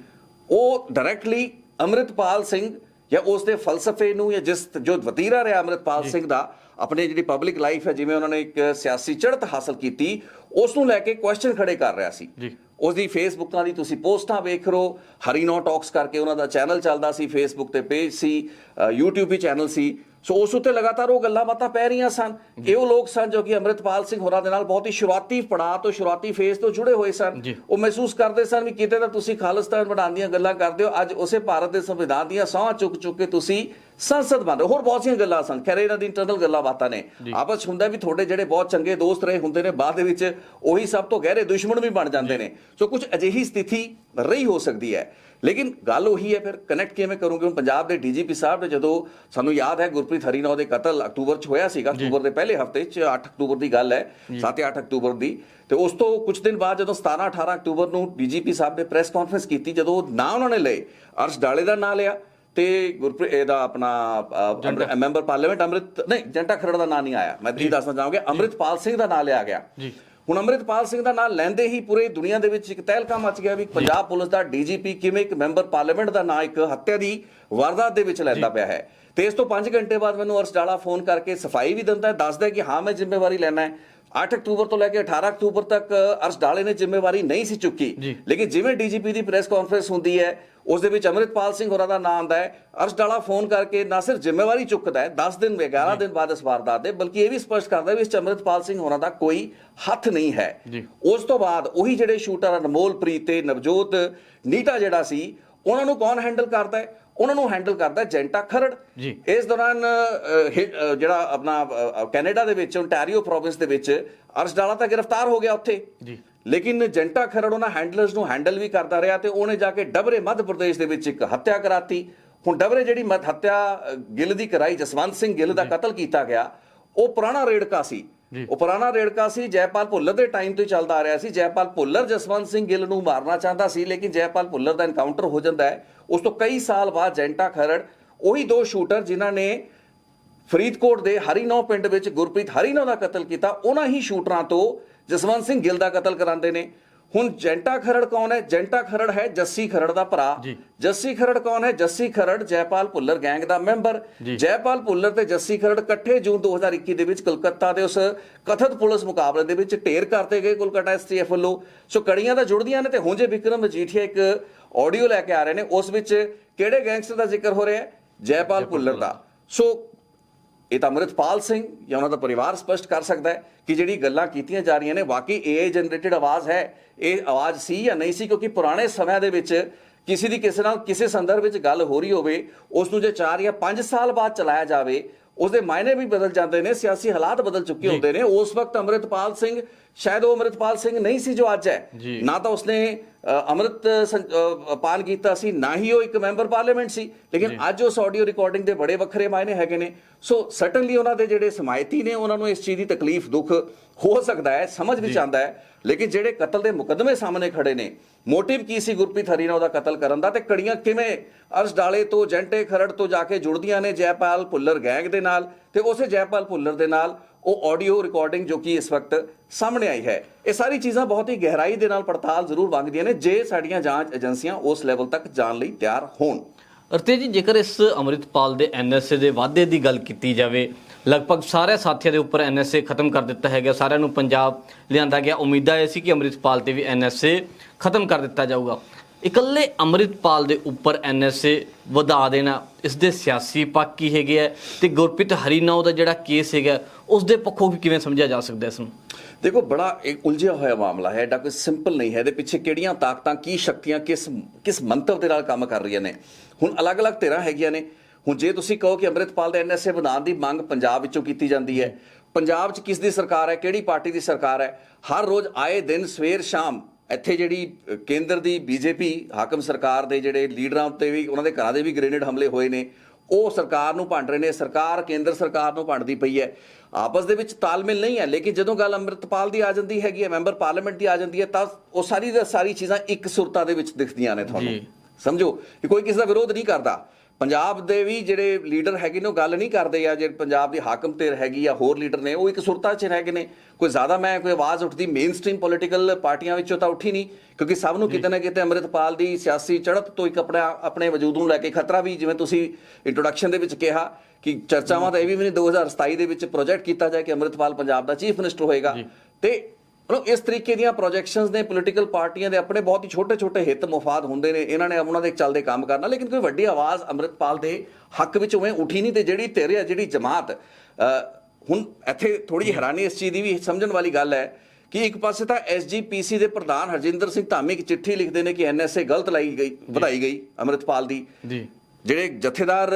ਉਹ ਡਾਇਰੈਕਟਲੀ ਅੰਮ੍ਰਿਤਪਾਲ ਸਿੰਘ ਜਾਂ ਉਸ ਦੇ ਫਲਸਫੇ ਨੂੰ ਜਾਂ ਜਿਸ ਜੋ ਵਤੀਰਾ ਰਿਹਾ ਅੰਮ੍ਰਿਤਪਾਲ ਸਿੰਘ ਦਾ ਆਪਣੇ ਜਿਹੜੀ ਪਬਲਿਕ ਲਾਈਫ ਹੈ ਜਿਵੇਂ ਉਹਨਾਂ ਨੇ ਇੱਕ ਸਿਆਸੀ ਚੜ੍ਹਤ ਹਾਸਲ ਕੀਤੀ ਉਸ ਨੂੰ ਲੈ ਕੇ ਕੁਐਸਚਨ ਖੜੇ ਕਰ ਰਿਹਾ ਸੀ। ਜੀ। ਉਸ ਦੀ ਫੇਸਬੁੱਕਾਂ ਦੀ ਤੁਸੀਂ ਪੋਸਟਾਂ ਵੇਖ ਰਹੋ ਹਰੀਨੋ ਟਾਕਸ ਕਰਕੇ ਉਹਨਾਂ ਦਾ ਚੈਨਲ ਚੱਲਦਾ ਸੀ ਫੇਸਬੁੱਕ ਤੇ ਪੇਜ ਸੀ YouTube ਵੀ ਚੈਨਲ ਸੀ। ਸੋ ਉਸ ਉੱਤੇ ਲਗਾਤਾਰ ਉਹ ਗੱਲਾਂ ਬਾਤਾਂ ਪੈ ਰਹੀਆਂ ਸਨ। ਇਹ ਉਹ ਲੋਕ ਸਨ ਜੋ ਕਿ ਅੰਮ੍ਰਿਤਪਾਲ ਸਿੰਘ ਹੋਰਾਂ ਦੇ ਨਾਲ ਬਹੁਤ ਹੀ ਸ਼ੁਰੂਆਤੀ ਪੜਾਅ ਤੋਂ ਸ਼ੁਰੂਆਤੀ ਫੇਜ਼ ਤੋਂ ਜੁੜੇ ਹੋਏ ਸਨ। ਉਹ ਮਹਿਸੂਸ ਕਰਦੇ ਸਨ ਵੀ ਕਿਤੇ ਤਾਂ ਤੁਸੀਂ ਖਾਲਿਸਤਾਨ ਬਣਾਉਣ ਦੀਆਂ ਗੱਲਾਂ ਕਰਦੇ ਹੋ ਅੱਜ ਉਸੇ ਭਾਰਤ ਦੇ ਸੰਵਿਧਾਨ ਦੀਆਂ ਸਹੁੰ ਚੁੱਕ ਚੁੱਕ ਕੇ ਤੁਸੀਂ ਸੰਸਦ ਬਣ ਰਹੇ ਹੋਰ ਬਹੁਤ ਸੀਆਂ ਗੱਲਾਂ ਸਨ। ਖੈਰ ਇਹਨਾਂ ਦੀ ਇੰਟਰਨਲ ਗੱਲਾਂ ਬਾਤਾਂ ਨੇ। ਆਪਸ ਹੁੰਦਾ ਵੀ ਤੁਹਾਡੇ ਜਿਹੜੇ ਬਹੁਤ ਚੰਗੇ ਦੋਸਤ ਰਹੇ ਹੁੰਦੇ ਨੇ ਬਾਅਦ ਦੇ ਵਿੱਚ ਉਹੀ ਸਭ ਤੋਂ ਗਹਿਰੇ ਦੁਸ਼ਮਣ ਵੀ ਬਣ ਜਾਂਦੇ ਨੇ। ਸੋ ਕੁਝ ਅਜਿਹੀ ਸਥਿਤੀ ਰਹੀ ਹੋ ਸਕਦੀ ਹੈ। ਲੇਕਿਨ ਗੱਲ ਉਹੀ ਹੈ ਫਿਰ ਕਨੈਕਟ ਕਿਵੇਂ ਕਰੋਗੇ ਹੁਣ ਪੰਜਾਬ ਦੇ ਡੀਜੀਪੀ ਸਾਹਿਬ ਨੇ ਜਦੋਂ ਸਾਨੂੰ ਯਾਦ ਹੈ ਗੁਰਪ੍ਰੀਤ ਹਰੀਨੌ ਦੇ ਕਤਲ ਅਕਤੂਬਰ 'ਚ ਹੋਇਆ ਸੀਗਾ ਅਕਤੂਬਰ ਦੇ ਪਹਿਲੇ ਹਫ਼ਤੇ 'ਚ 8 ਅਕਤੂਬਰ ਦੀ ਗੱਲ ਹੈ 7 ਜਾਂ 8 ਅਕਤੂਬਰ ਦੀ। ਤੇ ਉਸ ਤੋਂ ਕੁਝ ਦਿਨ ਬਾਅਦ ਜਦੋਂ 17 18 ਅਕਤੂਬਰ ਨੂੰ ਡੀਜੀਪੀ ਸਾਹਿਬ ਨੇ ਪ੍ਰੈਸ ਕਾਨਫਰੰਸ ਕੀਤੀ ਜਦੋਂ ਨਾ ਉਹਨਾਂ ਨੇ ਲਏ ਅਰਸ਼ ਡਾਲੇ ਦਾ ਨਾਂ ਲਿਆ ਤੇ ਗੁਰਪ੍ਰੀਤ ਇਹਦਾ ਆਪਣਾ ਮੈਂਬਰ ਪਾਰਲੀਮੈਂਟ ਅੰਮ੍ਰਿਤ ਨਹੀਂ ਜੰਟਾ ਖਰੜ ਦਾ ਨਾਂ ਨਹੀਂ ਆਇਆ। ਮੈਂ ਤੁਸੀਂ ਦੱਸਣਾ ਚਾਹਾਂਗਾ ਅੰਮ੍ਰਿਤਪਾਲ ਸਿੰਘ ਦਾ ਨਾਂ ਲਿਆ ਗਿਆ। ਜੀ। ਹੁਣ ਅੰਮ੍ਰਿਤਪਾਲ ਸਿੰਘ ਦਾ ਨਾਮ ਲੈਂਦੇ ਹੀ ਪੂਰੇ ਦੁਨੀਆ ਦੇ ਵਿੱਚ ਇੱਕ ਤਹਿਲਕਾ ਮਚ ਗਿਆ ਵੀ ਪੰਜਾਬ ਪੁਲਿਸ ਦਾ ਡੀਜੀਪੀ ਕਿਵੇਂ ਇੱਕ ਮੈਂਬਰ ਪਾਰਲੀਮੈਂਟ ਦਾ ਨਾਂ ਇੱਕ ਹੱਤਿਆ ਦੀ ਵਾਰਦਾਤ ਦੇ ਵਿੱਚ ਲੈਂਦਾ ਪਿਆ ਹੈ। ਤੇ ਇਸ ਤੋਂ 5 ਘੰਟੇ ਬਾਅਦ ਮੈਨੂੰ ਅਰਸ਼ ਡਾਲਾ ਫੋਨ ਕਰਕੇ ਸਫ਼ਾਈ ਵੀ ਦਿੰਦਾ ਹੈ ਦੱਸਦਾ ਹੈ ਕਿ ਹਾਂ ਮੈਂ ਜ਼ਿੰਮੇਵਾਰੀ ਲੈਣਾ ਹੈ। 8 ਅਕਤੂਬਰ ਤੋਂ ਲੈ ਕੇ 18 ਅਕਤੂਬਰ ਤੱਕ ਅਰਸ਼ ਡਾਲੇ ਨੇ ਜ਼ਿੰਮੇਵਾਰੀ ਨਹੀਂ ਸੀ ਚੁੱਕੀ। ਲੇਕਿਨ ਜਿਵੇਂ ਡੀਜੀਪੀ ਦੀ ਪ੍ਰੈਸ ਕਾਨਫਰੰਸ ਹੁੰਦੀ ਹੈ ਉਸ ਦੇ ਵਿੱਚ ਅੰਮ੍ਰਿਤਪਾਲ ਸਿੰਘ ਹੋਰਾਂ ਦਾ ਨਾਮ ਆਉਂਦਾ ਹੈ ਅਰਸ਼ ਡਾਲਾ ਫੋਨ ਕਰਕੇ ਨਾ ਸਿਰਫ ਜ਼ਿੰਮੇਵਾਰੀ ਚੁੱਕਦਾ ਹੈ 10 ਦਿਨ 11 ਦਿਨ ਬਾਅਦ ਇਸ ਵਾਰਦਾਤ ਦੇ ਬਲਕਿ ਇਹ ਵੀ ਸਪਸ਼ਟ ਕਰਦਾ ਹੈ ਵੀ ਇਸ 'ਚ ਅੰਮ੍ਰਿਤਪਾਲ ਸਿੰਘ ਹੋਰਾਂ ਦਾ ਕੋਈ ਹੱਥ ਨਹੀਂ ਹੈ। ਉਸ ਤੋਂ ਬਾਅਦ ਉਹੀ ਜਿਹੜੇ ਸ਼ੂਟਰ ਅਨਮੋਲਪ੍ਰੀਤ ਤੇ ਨਵਜੋਤ ਨੀਟਾ ਜਿਹੜਾ ਸੀ ਉਹਨਾਂ ਨੂੰ ਕੌਣ ਹੈਂਡਲ ਕਰਦਾ ਹੈ ਉਹਨਾਂ ਨੂੰ ਹੈਂਡਲ ਕਰਦਾ ਜੈਂਟਾ ਖਰੜ ਜੀ। ਇਸ ਦੌਰਾਨ ਜਿਹੜਾ ਆਪਣਾ ਕੈਨੇਡਾ ਦੇ ਵਿੱਚ ਓਨਟਾਰੀਓ ਪ੍ਰੋਵਿੰਸ ਦੇ ਵਿੱਚ ਅਰਸ਼ ਡਾਲਾ ਤਾਂ ਗ੍ਰਿਫਤਾਰ ਹੋ ਗਿਆ ਉੱਥੇ ਜੀ। ਲੇਕਿਨ ਜੰਟਾ ਖਰੜ ਉਹਨਾਂ ਹੈਂਡਲਰਸ ਨੂੰ ਹੈਂਡਲ ਵੀ ਕਰਦਾ ਰਿਹਾ ਤੇ ਉਹਨੇ ਜਾ ਕੇ ਡਬਰੇ ਮੱਧ ਪ੍ਰਦੇਸ਼ ਦੇ ਵਿੱਚ ਇੱਕ ਹੱਤਿਆ ਕਰਾਤੀ। ਹੁਣ ਡਬਰੇ ਜਿਹੜੀ ਮੱਧ ਹੱਤਿਆ ਗਿੱਲ ਦੀ ਕਰਾਈ ਜਸਵੰਤ ਸਿੰਘ ਗਿੱਲ ਦਾ ਕਤਲ ਕੀਤਾ ਗਿਆ ਉਹ ਪੁਰਾਣਾ ਰੇੜਕਾ ਸੀ। ਉਹ ਪੁਰਾਣਾ ਰੇੜਕਾ ਸੀ ਜੈਪਾਲ ਭੁੱਲਰ ਦੇ ਟਾਈਮ ਤੋਂ ਚੱਲਦਾ ਆ ਰਿਹਾ ਸੀ। ਜੈਪਾਲ ਭੁੱਲਰ ਜਸਵੰਤ ਸਿੰਘ ਗਿੱਲ ਨੂੰ ਮਾਰਨਾ ਚਾਹੁੰਦਾ ਸੀ ਲੇਕਿਨ ਜੈਪਾਲ ਭੁੱਲਰ ਦਾ ਐਨਕਾਊਂਟਰ ਹੋ ਜਾਂਦਾ ਹੈ। ਉਸ ਤੋਂ ਕਈ ਸਾਲ ਬਾਅਦ ਜੈਂਟਾ ਖਰੜ ਉਹੀ ਦੋ ਸ਼ੂਟਰ ਜਿਨ੍ਹਾਂ ਨੇ ਫਰੀਦਕੋਟ ਦੇ ਹਰੀਨੌ ਪਿੰਡ ਵਿੱਚ ਗੁਰਪ੍ਰੀਤ ਹਰੀਨੌ ਦਾ ਕਤਲ ਕੀਤਾ ਉਹਨਾਂ ਹੀ ਸ਼ੂਟਰਾਂ ਤੋਂ ਜਸਵੰਤ ਸਿੰਘ ਗਿੱਲ ਦਾ ਕਤਲ ਕਰਾਉਂਦੇ ਨੇ। ਹੁਣ ਜੈਂਟਾ ਖਰੜ ਕੌਣ ਹੈ? ਜੈਂਟਾ ਖਰੜ ਹੈ ਜੱਸੀ ਖਰੜ ਦਾ ਭਰਾ। ਜੱਸੀ ਖਰੜ ਕੌਣ ਹੈ? ਜੱਸੀ ਖਰੜ ਜੈਪਾਲ ਭੁੱਲਰ ਗੈਂਗ ਦਾ ਮੈਂਬਰ। ਜੈਪਾਲ ਭੁੱਲਰ ਤੇ ਜੱਸੀ ਖਰੜ ਇਕੱਠੇ ਜੂਨ 2021 ਦੇ ਵਿੱਚ ਕਲਕੱਤਾ ਦੇ ਉਸ ਕਥਿਤ ਪੁਲਿਸ ਮੁਕਾਬਲੇ ਦੇ ਵਿੱਚ ਢੇਰ ਕਰਤੇ ਗਏ ਕੋਲਕਾਤਾ ਐਸਟੀਐਫ ਵੱਲੋਂ। ਸੋ ਕੜੀਆਂ ਤਾਂ ਜੁੜਦੀਆਂ ਨੇ ਤੇ ਹੁਣ ਜੇ ਵਿਕਰਮ ਮਜੀਠੀਆ ਇੱਕ ਆਡੀਓ ਲੈ ਕੇ ਆ ਰਹੇ ਨੇ ਉਸ ਵਿੱਚ ਕਿਹੜੇ ਗੈਂਗਸਟਰ ਦਾ ਜ਼ਿਕਰ ਹੋ ਰਿਹਾ ਹੈ? ਜੈਪਾਲ ਭੁੱਲਰ ਦਾ। ਸੋ ਇਹ ਤਾਂ ਅਮਰਿਤਪਾਲ ਸਿੰਘ ਜਾਂ ਉਹਨਾਂ ਦਾ ਪਰਿਵਾਰ ਸਪਸ਼ਟ ਕਰ ਸਕਦਾ ਹੈ ਕਿ ਜਿਹੜੀ ਗੱਲਾਂ ਕੀਤੀਆਂ ਜਾ ਰਹੀਆਂ ਨੇ, ਵਾਕਈ AI ਜਨਰੇਟਡ ਆਵਾਜ਼ ਹੈ। ਇਹ ਆਵਾਜ਼ ਸੀ ਜਾਂ ਨਹੀਂ ਸੀ? ਕਿਉਂਕਿ ਪੁਰਾਣੇ ਸਮਿਆਂ ਦੇ ਵਿੱਚ ਕਿਸੇ ਦੀ ਕਿਸੇ ਨਾਲ ਕਿਸੇ ਸੰਦਰਭ ਵਿੱਚ ਗੱਲ ਹੋ ਰਹੀ ਹੋਵੇ, ਉਸ ਨੂੰ ਜੇ 4 ਜਾਂ 5 ਸਾਲ ਬਾਅਦ ਚਲਾਇਆ ਜਾਵੇ ਉਸ ਦੇ ਮਾਇਨੇ ਵੀ ਬਦਲ ਜਾਂਦੇ ਨੇ ਸਿਆਸੀ ਹਾਲਾਤ ਬਦਲ ਚੁੱਕੇ ਹੁੰਦੇ ਨੇ। ਉਸ ਵਕਤ ਅਮਰਿਤਪਾਲ ਸਿੰਘ ਸ਼ਾਇਦ ਉਹ ਅਮਰਿਤਪਾਲ ਸਿੰਘ ਨਹੀਂ ਸੀ ਜੋ ਅੱਜ ਹੈ। ਨਾ ਤਾਂ ਉਸਨੇ ਅੰਮ੍ਰਿਤ ਪਾਨ ਕੀਤਾ ਸੀ ਨਾ ਹੀ ਉਹ ਇੱਕ ਮੈਂਬਰ ਪਾਰਲੀਮੈਂਟ ਸੀ। ਲੇਕਿਨ ਅੱਜ ਉਸ ਆਡੀਓ ਰਿਕਾਰਡਿੰਗ ਦੇ ਬੜੇ ਵੱਖਰੇ ਮਾਇਨੇ ਹੈਗੇ ਨੇ। ਸੋ ਸਰਟਨਲੀ ਉਹਨਾਂ ਦੇ ਜਿਹੜੇ ਸਮਾਇਤੀ ਨੇ ਉਹਨਾਂ ਨੂੰ ਇਸ ਚੀਜ਼ ਦੀ ਤਕਲੀਫ ਦੁੱਖ ਹੋ ਸਕਦਾ ਹੈ ਸਮਝ ਵਿੱਚ ਆਉਂਦਾ ਹੈ। ਲੇਕਿਨ ਜਿਹੜੇ ਕਤਲ ਦੇ ਮੁਕੱਦਮੇ ਸਾਹਮਣੇ ਖੜੇ ਨੇ ਮੋਟਿਵ ਕੀ ਸੀ ਗੁਰਪ੍ਰੀਤ ਹਰੀਨਾ ਉਹਦਾ ਕਤਲ ਕਰਨ ਦਾ ਤੇ ਕੜੀਆਂ ਕਿਵੇਂ ਅਰਸ਼ ਡਾਲੇ ਤੋਂ, ਜੰਟੇ ਖਰੜ ਤੋਂ ਜਾ ਕੇ ਜੁੜਦੀਆਂ ਨੇ ਜੈਪਾਲ ਭੁੱਲਰ ਗੈਂਗ ਦੇ ਨਾਲ ਤੇ ਉਸੇ ਜੈਪਾਲ ਭੁੱਲਰ ਦੇ ਨਾਲ ਉਹ ਆਡੀਓ ਰਿਕਾਰਡਿੰਗ ਜੋ ਕਿ ਇਸ ਵਕਤ ਸਾਹਮਣੇ ਆਈ ਹੈ। ਇਹ ਸਾਰੀ ਚੀਜ਼ਾਂ ਬਹੁਤ ਹੀ ਗਹਿਰਾਈ ਦੇ ਨਾਲ ਪੜਤਾਲ ਜ਼ਰੂਰ ਮੰਗਦੀਆਂ ਨੇ, ਜੇ ਸਾਡੀਆਂ ਜਾਂਚ ਏਜੰਸੀਆਂ ਉਸ ਲੈਵਲ ਤੱਕ ਜਾਣ ਲਈ ਤਿਆਰ ਹੋਣ। ਅਰਤੇ ਜੀ, ਜੇਕਰ ਇਸ ਅੰਮ੍ਰਿਤਪਾਲ ਦੇ ਐਨਐਸਏ ਦੇ ਵਾਅਦੇ ਦੀ ਗੱਲ ਕੀਤੀ ਜਾਵੇ, ਲਗਭਗ ਸਾਰੇ ਸਾਥੀਆਂ ਦੇ ਉੱਪਰ ਐਨਐਸਏ ਖਤਮ ਕਰ ਦਿੱਤਾ ਹੈਗਾ, ਸਾਰਿਆਂ ਨੂੰ ਪੰਜਾਬ ਲਿਆਂਦਾ ਗਿਆ। ਉਮੀਦਾਂ ਇਹ ਸੀ ਕਿ ਅੰਮ੍ਰਿਤਪਾਲ ਤੇ ਵੀ ਐਨਐਸਏ ਖਤਮ ਕਰ ਦਿੱਤਾ ਜਾਊਗਾ। ਇਕੱਲੇ ਅੰਮ੍ਰਿਤਪਾਲ ਦੇ ਉੱਪਰ ਐਨਐਸਏ ਵਧਾ ਦੇਣਾ, ਇਸ ਦੇ ਸਿਆਸੀ ਪੱਖ ਕੀ ਹੈਗੇ ਹੈ ਤੇ ਗੁਰਪ੍ਰੀਤ ਹਰੀਨਾਉ ਦਾ ਜਿਹੜਾ ਕੇਸ ਹੈਗਾ, ਉਸ ਦੇ ਪੱਖੋਂ ਵੀ ਕਿਵੇਂ ਸਮਝਿਆ ਜਾ ਸਕਦਾ ਇਸ ਨੂੰ? ਦੇਖੋ, ਬੜਾ ਇੱਕ ਉਲਝਿਆ ਹੋਇਆ ਮਾਮਲਾ ਹੈ, ਐਡਾ ਕੋਈ ਸਿੰਪਲ ਨਹੀਂ ਹੈ। ਇਹਦੇ ਪਿੱਛੇ ਕਿਹੜੀਆਂ ਤਾਕਤਾਂ, ਕੀ ਸ਼ਕਤੀਆਂ, ਕਿਸ ਕਿਸ ਮੰਤਵ ਦੇ ਨਾਲ ਕੰਮ ਕਰ ਰਹੀਆਂ ਨੇ? ਹੁਣ ਅਲੱਗ-ਅਲੱਗ ਧਿਰਾਂ ਹੈਗੀਆਂ ਨੇ। ਹੁਣ ਜੇ ਤੁਸੀਂ ਕਹੋ ਕਿ ਅੰਮ੍ਰਿਤਪਾਲ ਦੇ ਐਨਐਸਏ ਬਣਾਉਣ ਦੀ ਮੰਗ ਪੰਜਾਬ ਵਿੱਚੋਂ ਕੀਤੀ ਜਾਂਦੀ ਹੈ, ਪੰਜਾਬ 'ਚ ਕਿਸ ਦੀ ਸਰਕਾਰ ਹੈ, ਕਿਹੜੀ ਪਾਰਟੀ ਦੀ ਸਰਕਾਰ ਹੈ? ਹਰ ਰੋਜ਼ ਆਏ ਦਿਨ ਸਵੇਰ ਸ਼ਾਮ ਇੱਥੇ ਜਿਹੜੀ ਕੇਂਦਰ ਦੀ ਬੀਜੇਪੀ ਹਾਕਮ ਸਰਕਾਰ ਦੇ ਜਿਹੜੇ ਲੀਡਰਾਂ ਉੱਤੇ ਵੀ ਉਹਨਾਂ ਦੇ ਘਰਾਂ ਦੇ ਵੀ ਗ੍ਰੇਨੇਡ ਹਮਲੇ ਹੋਏ ਨੇ। ਉਹ ਸਰਕਾਰ ਨੂੰ ਭੰਡ ਰਹੇ ਨੇ। ਸਰਕਾਰ ਕੇਂਦਰ ਸਰਕਾਰ ਨੂੰ ਭੰਡਦੀ ਪਈ ਹੈ। ਆਪਸ ਦੇ ਵਿੱਚ ਤਾਲਮੇਲ ਨਹੀਂ ਹੈ ਲੇਕਿਨ ਜਦੋਂ ਗੱਲ ਅੰਮ੍ਰਿਤਪਾਲ ਦੀ ਆ ਜਾਂਦੀ ਹੈਗੀ ਹੈ ਮੈਂਬਰ ਪਾਰਲੀਮੈਂਟ ਦੀ ਆ ਜਾਂਦੀ ਹੈ ਤਾਂ ਉਹ ਸਾਰੀ ਦੀ ਸਾਰੀ ਚੀਜ਼ਾਂ ਇੱਕ ਸੁਰਤਾ ਦੇ ਵਿੱਚ ਦਿਖਦੀਆਂ ਨੇ ਤੁਹਾਨੂੰ। ਸਮਝੋ ਕਿ ਕੋਈ ਕਿਸੇ ਦਾ ਵਿਰੋਧ ਨਹੀਂ ਕਰਦਾ। ਪੰਜਾਬ ਦੇ ਵੀ ਜਿਹੜੇ ਲੀਡਰ ਹੈਗੇ ਨੇ ਉਹ ਗੱਲ ਨਹੀਂ ਕਰਦੇ ਆ ਜਿਹੜੇ ਪੰਜਾਬ ਦੀ ਹਾਕਮ ਧਿਰ ਹੈਗੀ ਆ ਹੋਰ ਲੀਡਰ ਨੇ ਉਹ ਇੱਕ ਸੁਰਤਾ 'ਚ ਹੈਗੇ ਨੇ। ਕੋਈ ਜ਼ਿਆਦਾ ਮੈਂ ਕੋਈ ਆਵਾਜ਼ ਉੱਠਦੀ ਮੇਨ ਸਟ੍ਰੀਮ ਪੋਲੀਟੀਕਲ ਪਾਰਟੀਆਂ ਵਿੱਚੋਂ ਤਾਂ ਉੱਠੀ ਨਹੀਂ ਕਿਉਂਕਿ ਸਭ ਨੂੰ ਕਿਤੇ ਨਾ ਕਿਤੇ ਅੰਮ੍ਰਿਤਪਾਲ ਦੀ ਸਿਆਸੀ ਚੜ੍ਹਤ ਤੋਂ ਇੱਕ ਆਪਣਾ ਆਪਣੇ ਵਜੂਦ ਨੂੰ ਲੈ ਕੇ ਖਤਰਾ ਵੀ ਜਿਵੇਂ ਤੁਸੀਂ ਇੰਟਰੋਡਕਸ਼ਨ ਦੇ ਵਿੱਚ ਕਿਹਾ ਕਿ ਚਰਚਾਵਾਂ ਤਾਂ ਇਹ ਵੀ ਵੀ ਨੇ 2027 ਦੇ ਵਿੱਚ ਪ੍ਰੋਜੈਕਟ ਕੀਤਾ ਜਾਏ ਕਿ ਅੰਮ੍ਰਿਤਪਾਲ ਪੰਜਾਬ ਦਾ ਚੀਫ ਮਿਨਿਸਟਰ ਹੋਏਗਾ। ਤੇ ਮਤਲਬ ਇਸ ਤਰੀਕੇ ਦੀਆਂ ਪ੍ਰੋਜੈਕਸ਼ਨਸ ਨੇ ਪੋਲੀਟੀਕਲ ਪਾਰਟੀਆਂ ਦੇ ਆਪਣੇ ਬਹੁਤ ਹੀ ਛੋਟੇ-ਛੋਟੇ ਹਿੱਤ ਮਫਾਦ ਹੁੰਦੇ ਨੇ ਇਹਨਾਂ ਨੇ ਉਹਨਾਂ ਦੇ ਚੱਲਦੇ ਕੰਮ ਕਰਨਾ ਲੇਕਿਨ ਕੋਈ ਵੱਡੀ ਆਵਾਜ਼ ਅੰਮ੍ਰਿਤਪਾਲ ਦੇ ਹੱਕ ਵਿੱਚ ਉਵੇਂ ਉੱਠੀ ਨਹੀਂ ਤੇ ਜਿਹੜੀ ਧਿਰ ਹੈ ਜਿਹੜੀ ਜਮਾਤ ਹੁਣ ਇੱਥੇ ਥੋੜੀ ਹੈਰਾਨੀ ਇਸ ਚੀਜ਼ ਦੀ ਵੀ ਸਮਝਣ ਵਾਲੀ ਗੱਲ ਹੈ ਕਿ ਇੱਕ ਪਾਸੇ ਤਾਂ ਐਸਜੀਪੀਸੀ ਦੇ ਪ੍ਰਧਾਨ ਹਰਜਿੰਦਰ ਸਿੰਘ ਧਾਮੀ ਇੱਕ ਚਿੱਠੀ ਲਿਖਦੇ ਨੇ ਕਿ ਐਨਐਸਏ ਗਲਤ ਲਾਈ ਗਈ ਵਧਾਈ ਗਈ ਅੰਮ੍ਰਿਤਪਾਲ ਦੀ। ਜੀ। ਜਿਹੜੇ ਜਥੇਦਾਰ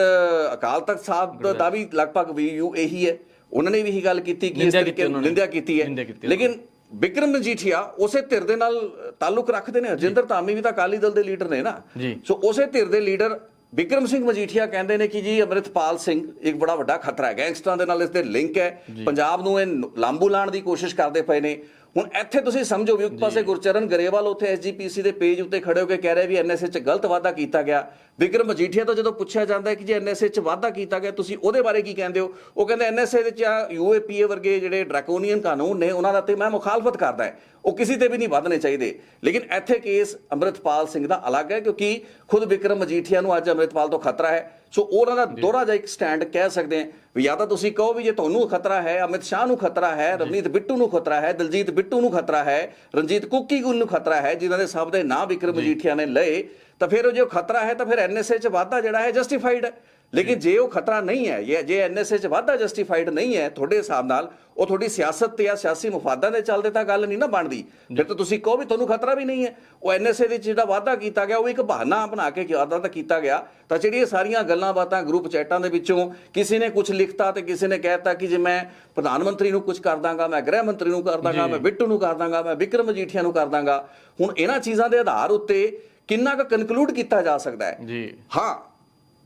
ਅਕਾਲ ਤਖਤ ਸਾਹਿਬ ਦਾ ਵੀ ਲਗਭਗ ਵੀ ਯੂ ਇਹੀ ਹੈ। ਉਹਨਾਂ ਨੇ ਵੀ ਇਹੀ ਗੱਲ ਕੀਤੀ ਕਿ ਇਸ ਤਰੀਕੇ। ਨਿੰਦਿਆ ਕੀਤੀ ਹੈ। ਲੇਕਿਨ ਵਿਕਰਮ ਮਜੀਠੀਆ ਉਸੇ ਧਿਰ ਦੇ ਨਾਲ ਤਾਲੁਕ ਰੱਖਦੇ ਨੇ। ਹਰਜਿੰਦਰ ਧਾਮੀ ਵੀ ਤਾਂ ਅਕਾਲੀ ਦਲ ਦੇ ਲੀਡਰ ਨੇ ਨਾ। ਸੋ ਉਸੇ ਧਿਰ ਦੇ ਲੀਡਰ ਵਿਕਰਮ ਸਿੰਘ ਮਜੀਠੀਆ ਕਹਿੰਦੇ ਨੇ ਕਿ ਜੀ ਅਮਰਿਤਪਾਲ ਸਿੰਘ ਇੱਕ ਬੜਾ ਵੱਡਾ ਖਤਰਾ ਹੈ। ਗੈਂਗਸਟਰਾਂ ਦੇ ਨਾਲ ਇਸ ਦੇ ਲਿੰਕ ਹੈ। ਪੰਜਾਬ ਨੂੰ ਇਹ ਲਾਂਬੂ ਲਾਣ ਦੀ ਕੋਸ਼ਿਸ਼ ਕਰਦੇ ਪਏ ਨੇ। ਹੁਣ ਇੱਥੇ ਤੁਸੀਂ ਸਮਝੋ ਵੀ ਇੱਕ ਪਾਸੇ ਗੁਰਚਰਨ ਗਰੇਵਾਲ ਉੱਥੇ ਐਸਜੀਪੀਸੀ ਦੇ ਪੇਜ ਉੱਤੇ ਖੜੇ ਹੋ ਕੇ ਕਹਿ ਰਹੇ ਵੀ ਐਨਐਸਏ 'ਚ ਗਲਤ ਵਾਅਦਾ ਕੀਤਾ ਗਿਆ। ਵਿਕਰਮ ਮਜੀਠੀਆ ਤੋਂ ਜਦੋਂ ਪੁੱਛਿਆ ਜਾਂਦਾ ਹੈ ਕਿ ਜੇ ਐਨਐਸਏ 'ਚ ਵਾਅਦਾ ਕੀਤਾ ਗਿਆ ਤੁਸੀਂ ਉਹਦੇ ਬਾਰੇ ਕੀ ਕਹਿੰਦੇ ਹੋ? ਉਹ ਕਹਿੰਦੇ ਐਨਐਸਏ ਦੇ 'ਚ ਯੂਏਪੀਏ ਵਰਗੇ ਜਿਹੜੇ ਡਰੈਕੋਨੀਅਨ ਕਾਨੂੰਨ ਨੇ ਉਹਨਾਂ ਦਾ ਤੇ ਮੈਂ ਮੁਖਾਲਫਤ ਕਰਦਾ ਹੈ। ਉਹ ਕਿਸੇ ਤੇ ਵੀ ਨਹੀਂ ਵਧਣੇ ਚਾਹੀਦੇ। ਲੇਕਿਨ ਇੱਥੇ ਕੇਸ ਅੰਮ੍ਰਿਤਪਾਲ ਸਿੰਘ ਦਾ ਅਲੱਗ ਹੈ ਕਿਉਂਕਿ ਖੁਦ ਵਿਕਰਮ ਮਜੀਠੀਆ ਨੂੰ ਅੱਜ ਅੰਮ੍ਰਿਤਪਾਲ ਤੋਂ ਖਤਰਾ ਹੈ। ਸੋ ਉਹਨਾਂ ਦਾ ਦੋਹਰਾ ਜਿਹਾ ਇੱਕ ਸਟੈਂਡ ਕਹਿ ਸਕਦੇ ਹਾਂ ਵੀ ਜਾਂ ਤਾਂ ਤੁਸੀਂ ਕਹੋ ਵੀ ਜੇ ਤੁਹਾਨੂੰ ਖਤਰਾ ਹੈ ਅਮਿਤ ਸ਼ਾਹ ਨੂੰ ਖਤਰਾ ਹੈ ਰਵਨੀਤ ਬਿੱਟੂ ਨੂੰ ਖਤਰਾ ਹੈ ਦਲਜੀਤ ਬਿੱਟੂ ਨੂੰ ਖਤਰਾ ਹੈ ਰਣਜੀਤ ਕੁੱਕੀ ਗੁੱਲ ਨੂੰ ਖਤਰਾ ਹੈ ਜਿਨ੍ਹਾਂ ਦੇ ਸਭ ਦੇ ਨਾਂ ਵਿਕਰਮ ਮਜੀਠੀਆ ਨੇ ਲਏ ਤਾਂ ਫਿਰ ਉਹ ਜੇ ਖਤਰਾ ਹੈ ਤਾਂ ਫਿਰ ਐਨਐਸਏ 'ਚ ਵਾਧਾ ਜਿਹੜਾ ਹੈ ਜਸਟੀਫਾਈਡ ਹੈ। ਲੇਕਿਨ ਜੇ ਉਹ ਖਤਰਾ ਨਹੀਂ ਹੈ ਇਹ ਜੇ ਐਨਐਸਏ 'ਚ ਵਾਧਾ ਜਸਟੀਫਾਈਡ ਨਹੀਂ ਹੈ ਤੁਹਾਡੇ ਹਿਸਾਬ ਨਾਲ ਉਹ ਤੁਹਾਡੀ ਸਿਆਸਤ ਤੇ ਜਾਂ ਸਿਆਸੀ ਮਫਾਦਾਂ ਦੇ ਚੱਲਦੇ ਤਾਂ ਗੱਲ ਨਹੀਂ ਨਾ ਬਣਦੀ। ਫਿਰ ਤਾਂ ਤੁਸੀਂ ਕਹੋ ਵੀ ਤੁਹਾਨੂੰ ਖਤਰਾ ਵੀ ਨਹੀਂ ਹੈ। ਉਹ ਐਨਐਸਏ ਦੇ ਜਿਹੜਾ ਵਾਧਾ ਕੀਤਾ ਗਿਆ ਉਹ ਇੱਕ ਬਹਾਨਾ ਬਣਾ ਕੇ ਵਾਧਾ ਤਾਂ ਕੀਤਾ ਗਿਆ। ਤਾਂ ਜਿਹੜੀ ਇਹ ਸਾਰੀਆਂ ਗੱਲਾਂ ਬਾਤਾਂ ਗਰੁੱਪ ਚੈਟਾਂ ਦੇ ਵਿੱਚੋਂ ਕਿਸੇ ਨੇ ਕੁਝ ਲਿਖਤਾ ਤੇ ਕਿਸੇ ਨੇ ਕਹਿਤਾ ਕਿ ਜੇ ਮੈਂ ਪ੍ਰਧਾਨ ਮੰਤਰੀ ਨੂੰ ਕੁਝ ਕਰ ਦਾਂਗਾ ਮੈਂ ਗ੍ਰਹਿ ਮੰਤਰੀ ਨੂੰ ਕਰ ਦਾਂਗਾ ਮੈਂ ਬਿੱਟੂ ਨੂੰ ਕਰ ਦਾਂਗਾ ਮੈਂ ਵਿਕਰਮ ਮਜੀਠੀਆ ਨੂੰ ਕਰ ਦਾਂਗਾ। ਹੁਣ ਇਹਨਾਂ ਚੀਜ਼ਾਂ ਦੇ ਆਧਾਰ ਉੱਤੇ ਕਿੰਨਾ ਕੁ ਕਨਕਲੂਡ ਕੀਤਾ ਜਾ ਸਕਦਾ ਹੈ? ਜੀ। ਹਾਂ।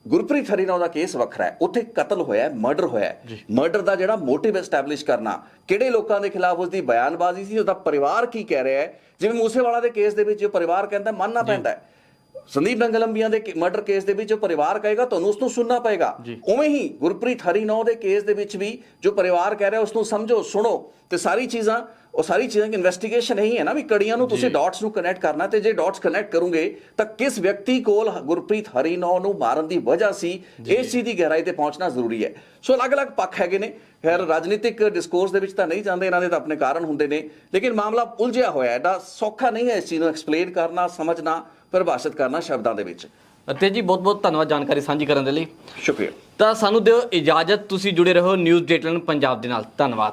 ਗੁਰਪ੍ਰੀਤ ਹਰੀਨਾ ਦਾ ਕੇਸ ਵੱਖਰਾ ਹੈ। ਉੱਥੇ ਕਤਲ ਹੋਇਆ ਹੈ ਮਰਡਰ ਹੋਇਆ ਹੈ। ਮਰਡਰ ਦਾ ਜਿਹੜਾ ਮੋਟਿਵ ਐਸਟੈਬਲਿਸ਼ ਕਰਨਾ ਕਿਹੜੇ ਲੋਕਾਂ ਦੇ ਖਿਲਾਫ ਉਸਦੀ ਬਿਆਨਬਾਜ਼ੀ ਸੀ ਉਹਦਾ ਪਰਿਵਾਰ ਕੀ ਕਹਿ ਰਿਹਾ ਹੈ? ਜਿਵੇਂ ਮੂਸੇਵਾਲਾ ਦੇ ਕੇਸ ਦੇ ਵਿੱਚ ਜੋ ਪਰਿਵਾਰ ਕਹਿੰਦਾ ਮੰਨਣਾ ਪੈਂਦਾ ਹੈ। ਸੰਦੀਪ ਨੰਗਲੰਬੀਆਂ ਦੇ ਮਰਡਰ ਕੇਸ ਦੇ ਵਿੱਚ ਜੋ ਪਰਿਵਾਰ ਕਹੇਗਾ ਤੁਹਾਨੂੰ ਉਸ ਨੂੰ ਸੁਣਨਾ ਪਏਗਾ। ਉਵੇਂ ਹੀ ਗੁਰਪ੍ਰੀਤ ਹਰੀਨੌ ਦੇ ਕੇਸ ਦੇ ਵਿੱਚ ਵੀ ਜੋ ਪਰਿਵਾਰ ਕਹਿ ਰਿਹਾ ਉਸ ਨੂੰ ਸਮਝੋ ਸੁਣੋ। ਤੇ ਸਾਰੀ ਚੀਜ਼ਾਂ ਉਹ ਸਾਰੀ ਚੀਜ਼ਾਂ ਦੀ ਇਨਵੈਸਟੀਗੇਸ਼ਨ ਇਹੀ ਹੈ ਨਾ ਵੀ ਕੜੀਆਂ ਨੂੰ ਤੁਸੀਂ ਡਾਟਸ ਨੂੰ ਕਨੈਕਟ ਕਰਨਾ ਤੇ ਜੇ ਡਾਟਸ ਕਨੈਕਟ ਕਰੋਗੇ ਤਾਂ ਕਿਸ ਵਿਅਕਤੀ ਕੋਲ ਗੁਰਪ੍ਰੀਤ ਹਰੀਨੌ ਨੂੰ ਮਾਰਨ ਦੀ ਵਜ੍ਹਾ ਸੀ ਇਸ ਚੀਜ਼ ਦੀ ਗਹਿਰਾਈ ਤੇ ਪਹੁੰਚਣਾ ਜ਼ਰੂਰੀ ਹੈ। ਸੋ ਅਲੱਗ-ਅਲੱਗ ਪੱਖ ਹੈਗੇ ਨੇ। ਖੈਰ ਰਾਜਨੀਤਿਕ ਡਿਸਕੋਰਸ ਦੇ ਵਿੱਚ ਤਾਂ ਨਹੀਂ ਜਾਂਦੇ ਇਹਨਾਂ ਦੇ ਤਾਂ ਆਪਣੇ ਕਾਰਨ ਹੁੰਦੇ ਨੇ। ਲੇਕਿਨ ਮਾਮਲਾ ਉਲਝਿਆ ਹੋਇਆ ਹੈ। ਐਡਾ ਸੌਖਾ ਨਹੀਂ ਹੈ ਇਸ ਚੀਜ਼ ਨੂੰ ਐਕਸਪਲੇਨ ਕਰਨਾ ਸਮਝਣਾ। ਪਰਿਭਾਸ਼ਿਤ ਕਰਨਾ ਸ਼ਬਦਾਂ ਦੇ ਵਿੱਚ। ਅਤੇ ਜੀ ਬਹੁਤ ਬਹੁਤ ਧੰਨਵਾਦ ਜਾਣਕਾਰੀ ਸਾਂਝੀ ਕਰਨ ਦੇ ਲਈ। ਸ਼ੁਕਰੀਆ। ਤਾਂ ਸਾਨੂੰ ਦਿਓ ਇਜਾਜ਼ਤ ਤੁਸੀਂ ਜੁੜੇ ਰਹੋ ਨਿਊਜ਼ ਡੇਟਲਨ ਪੰਜਾਬ ਦੇ ਨਾਲ। ਧੰਨਵਾਦ।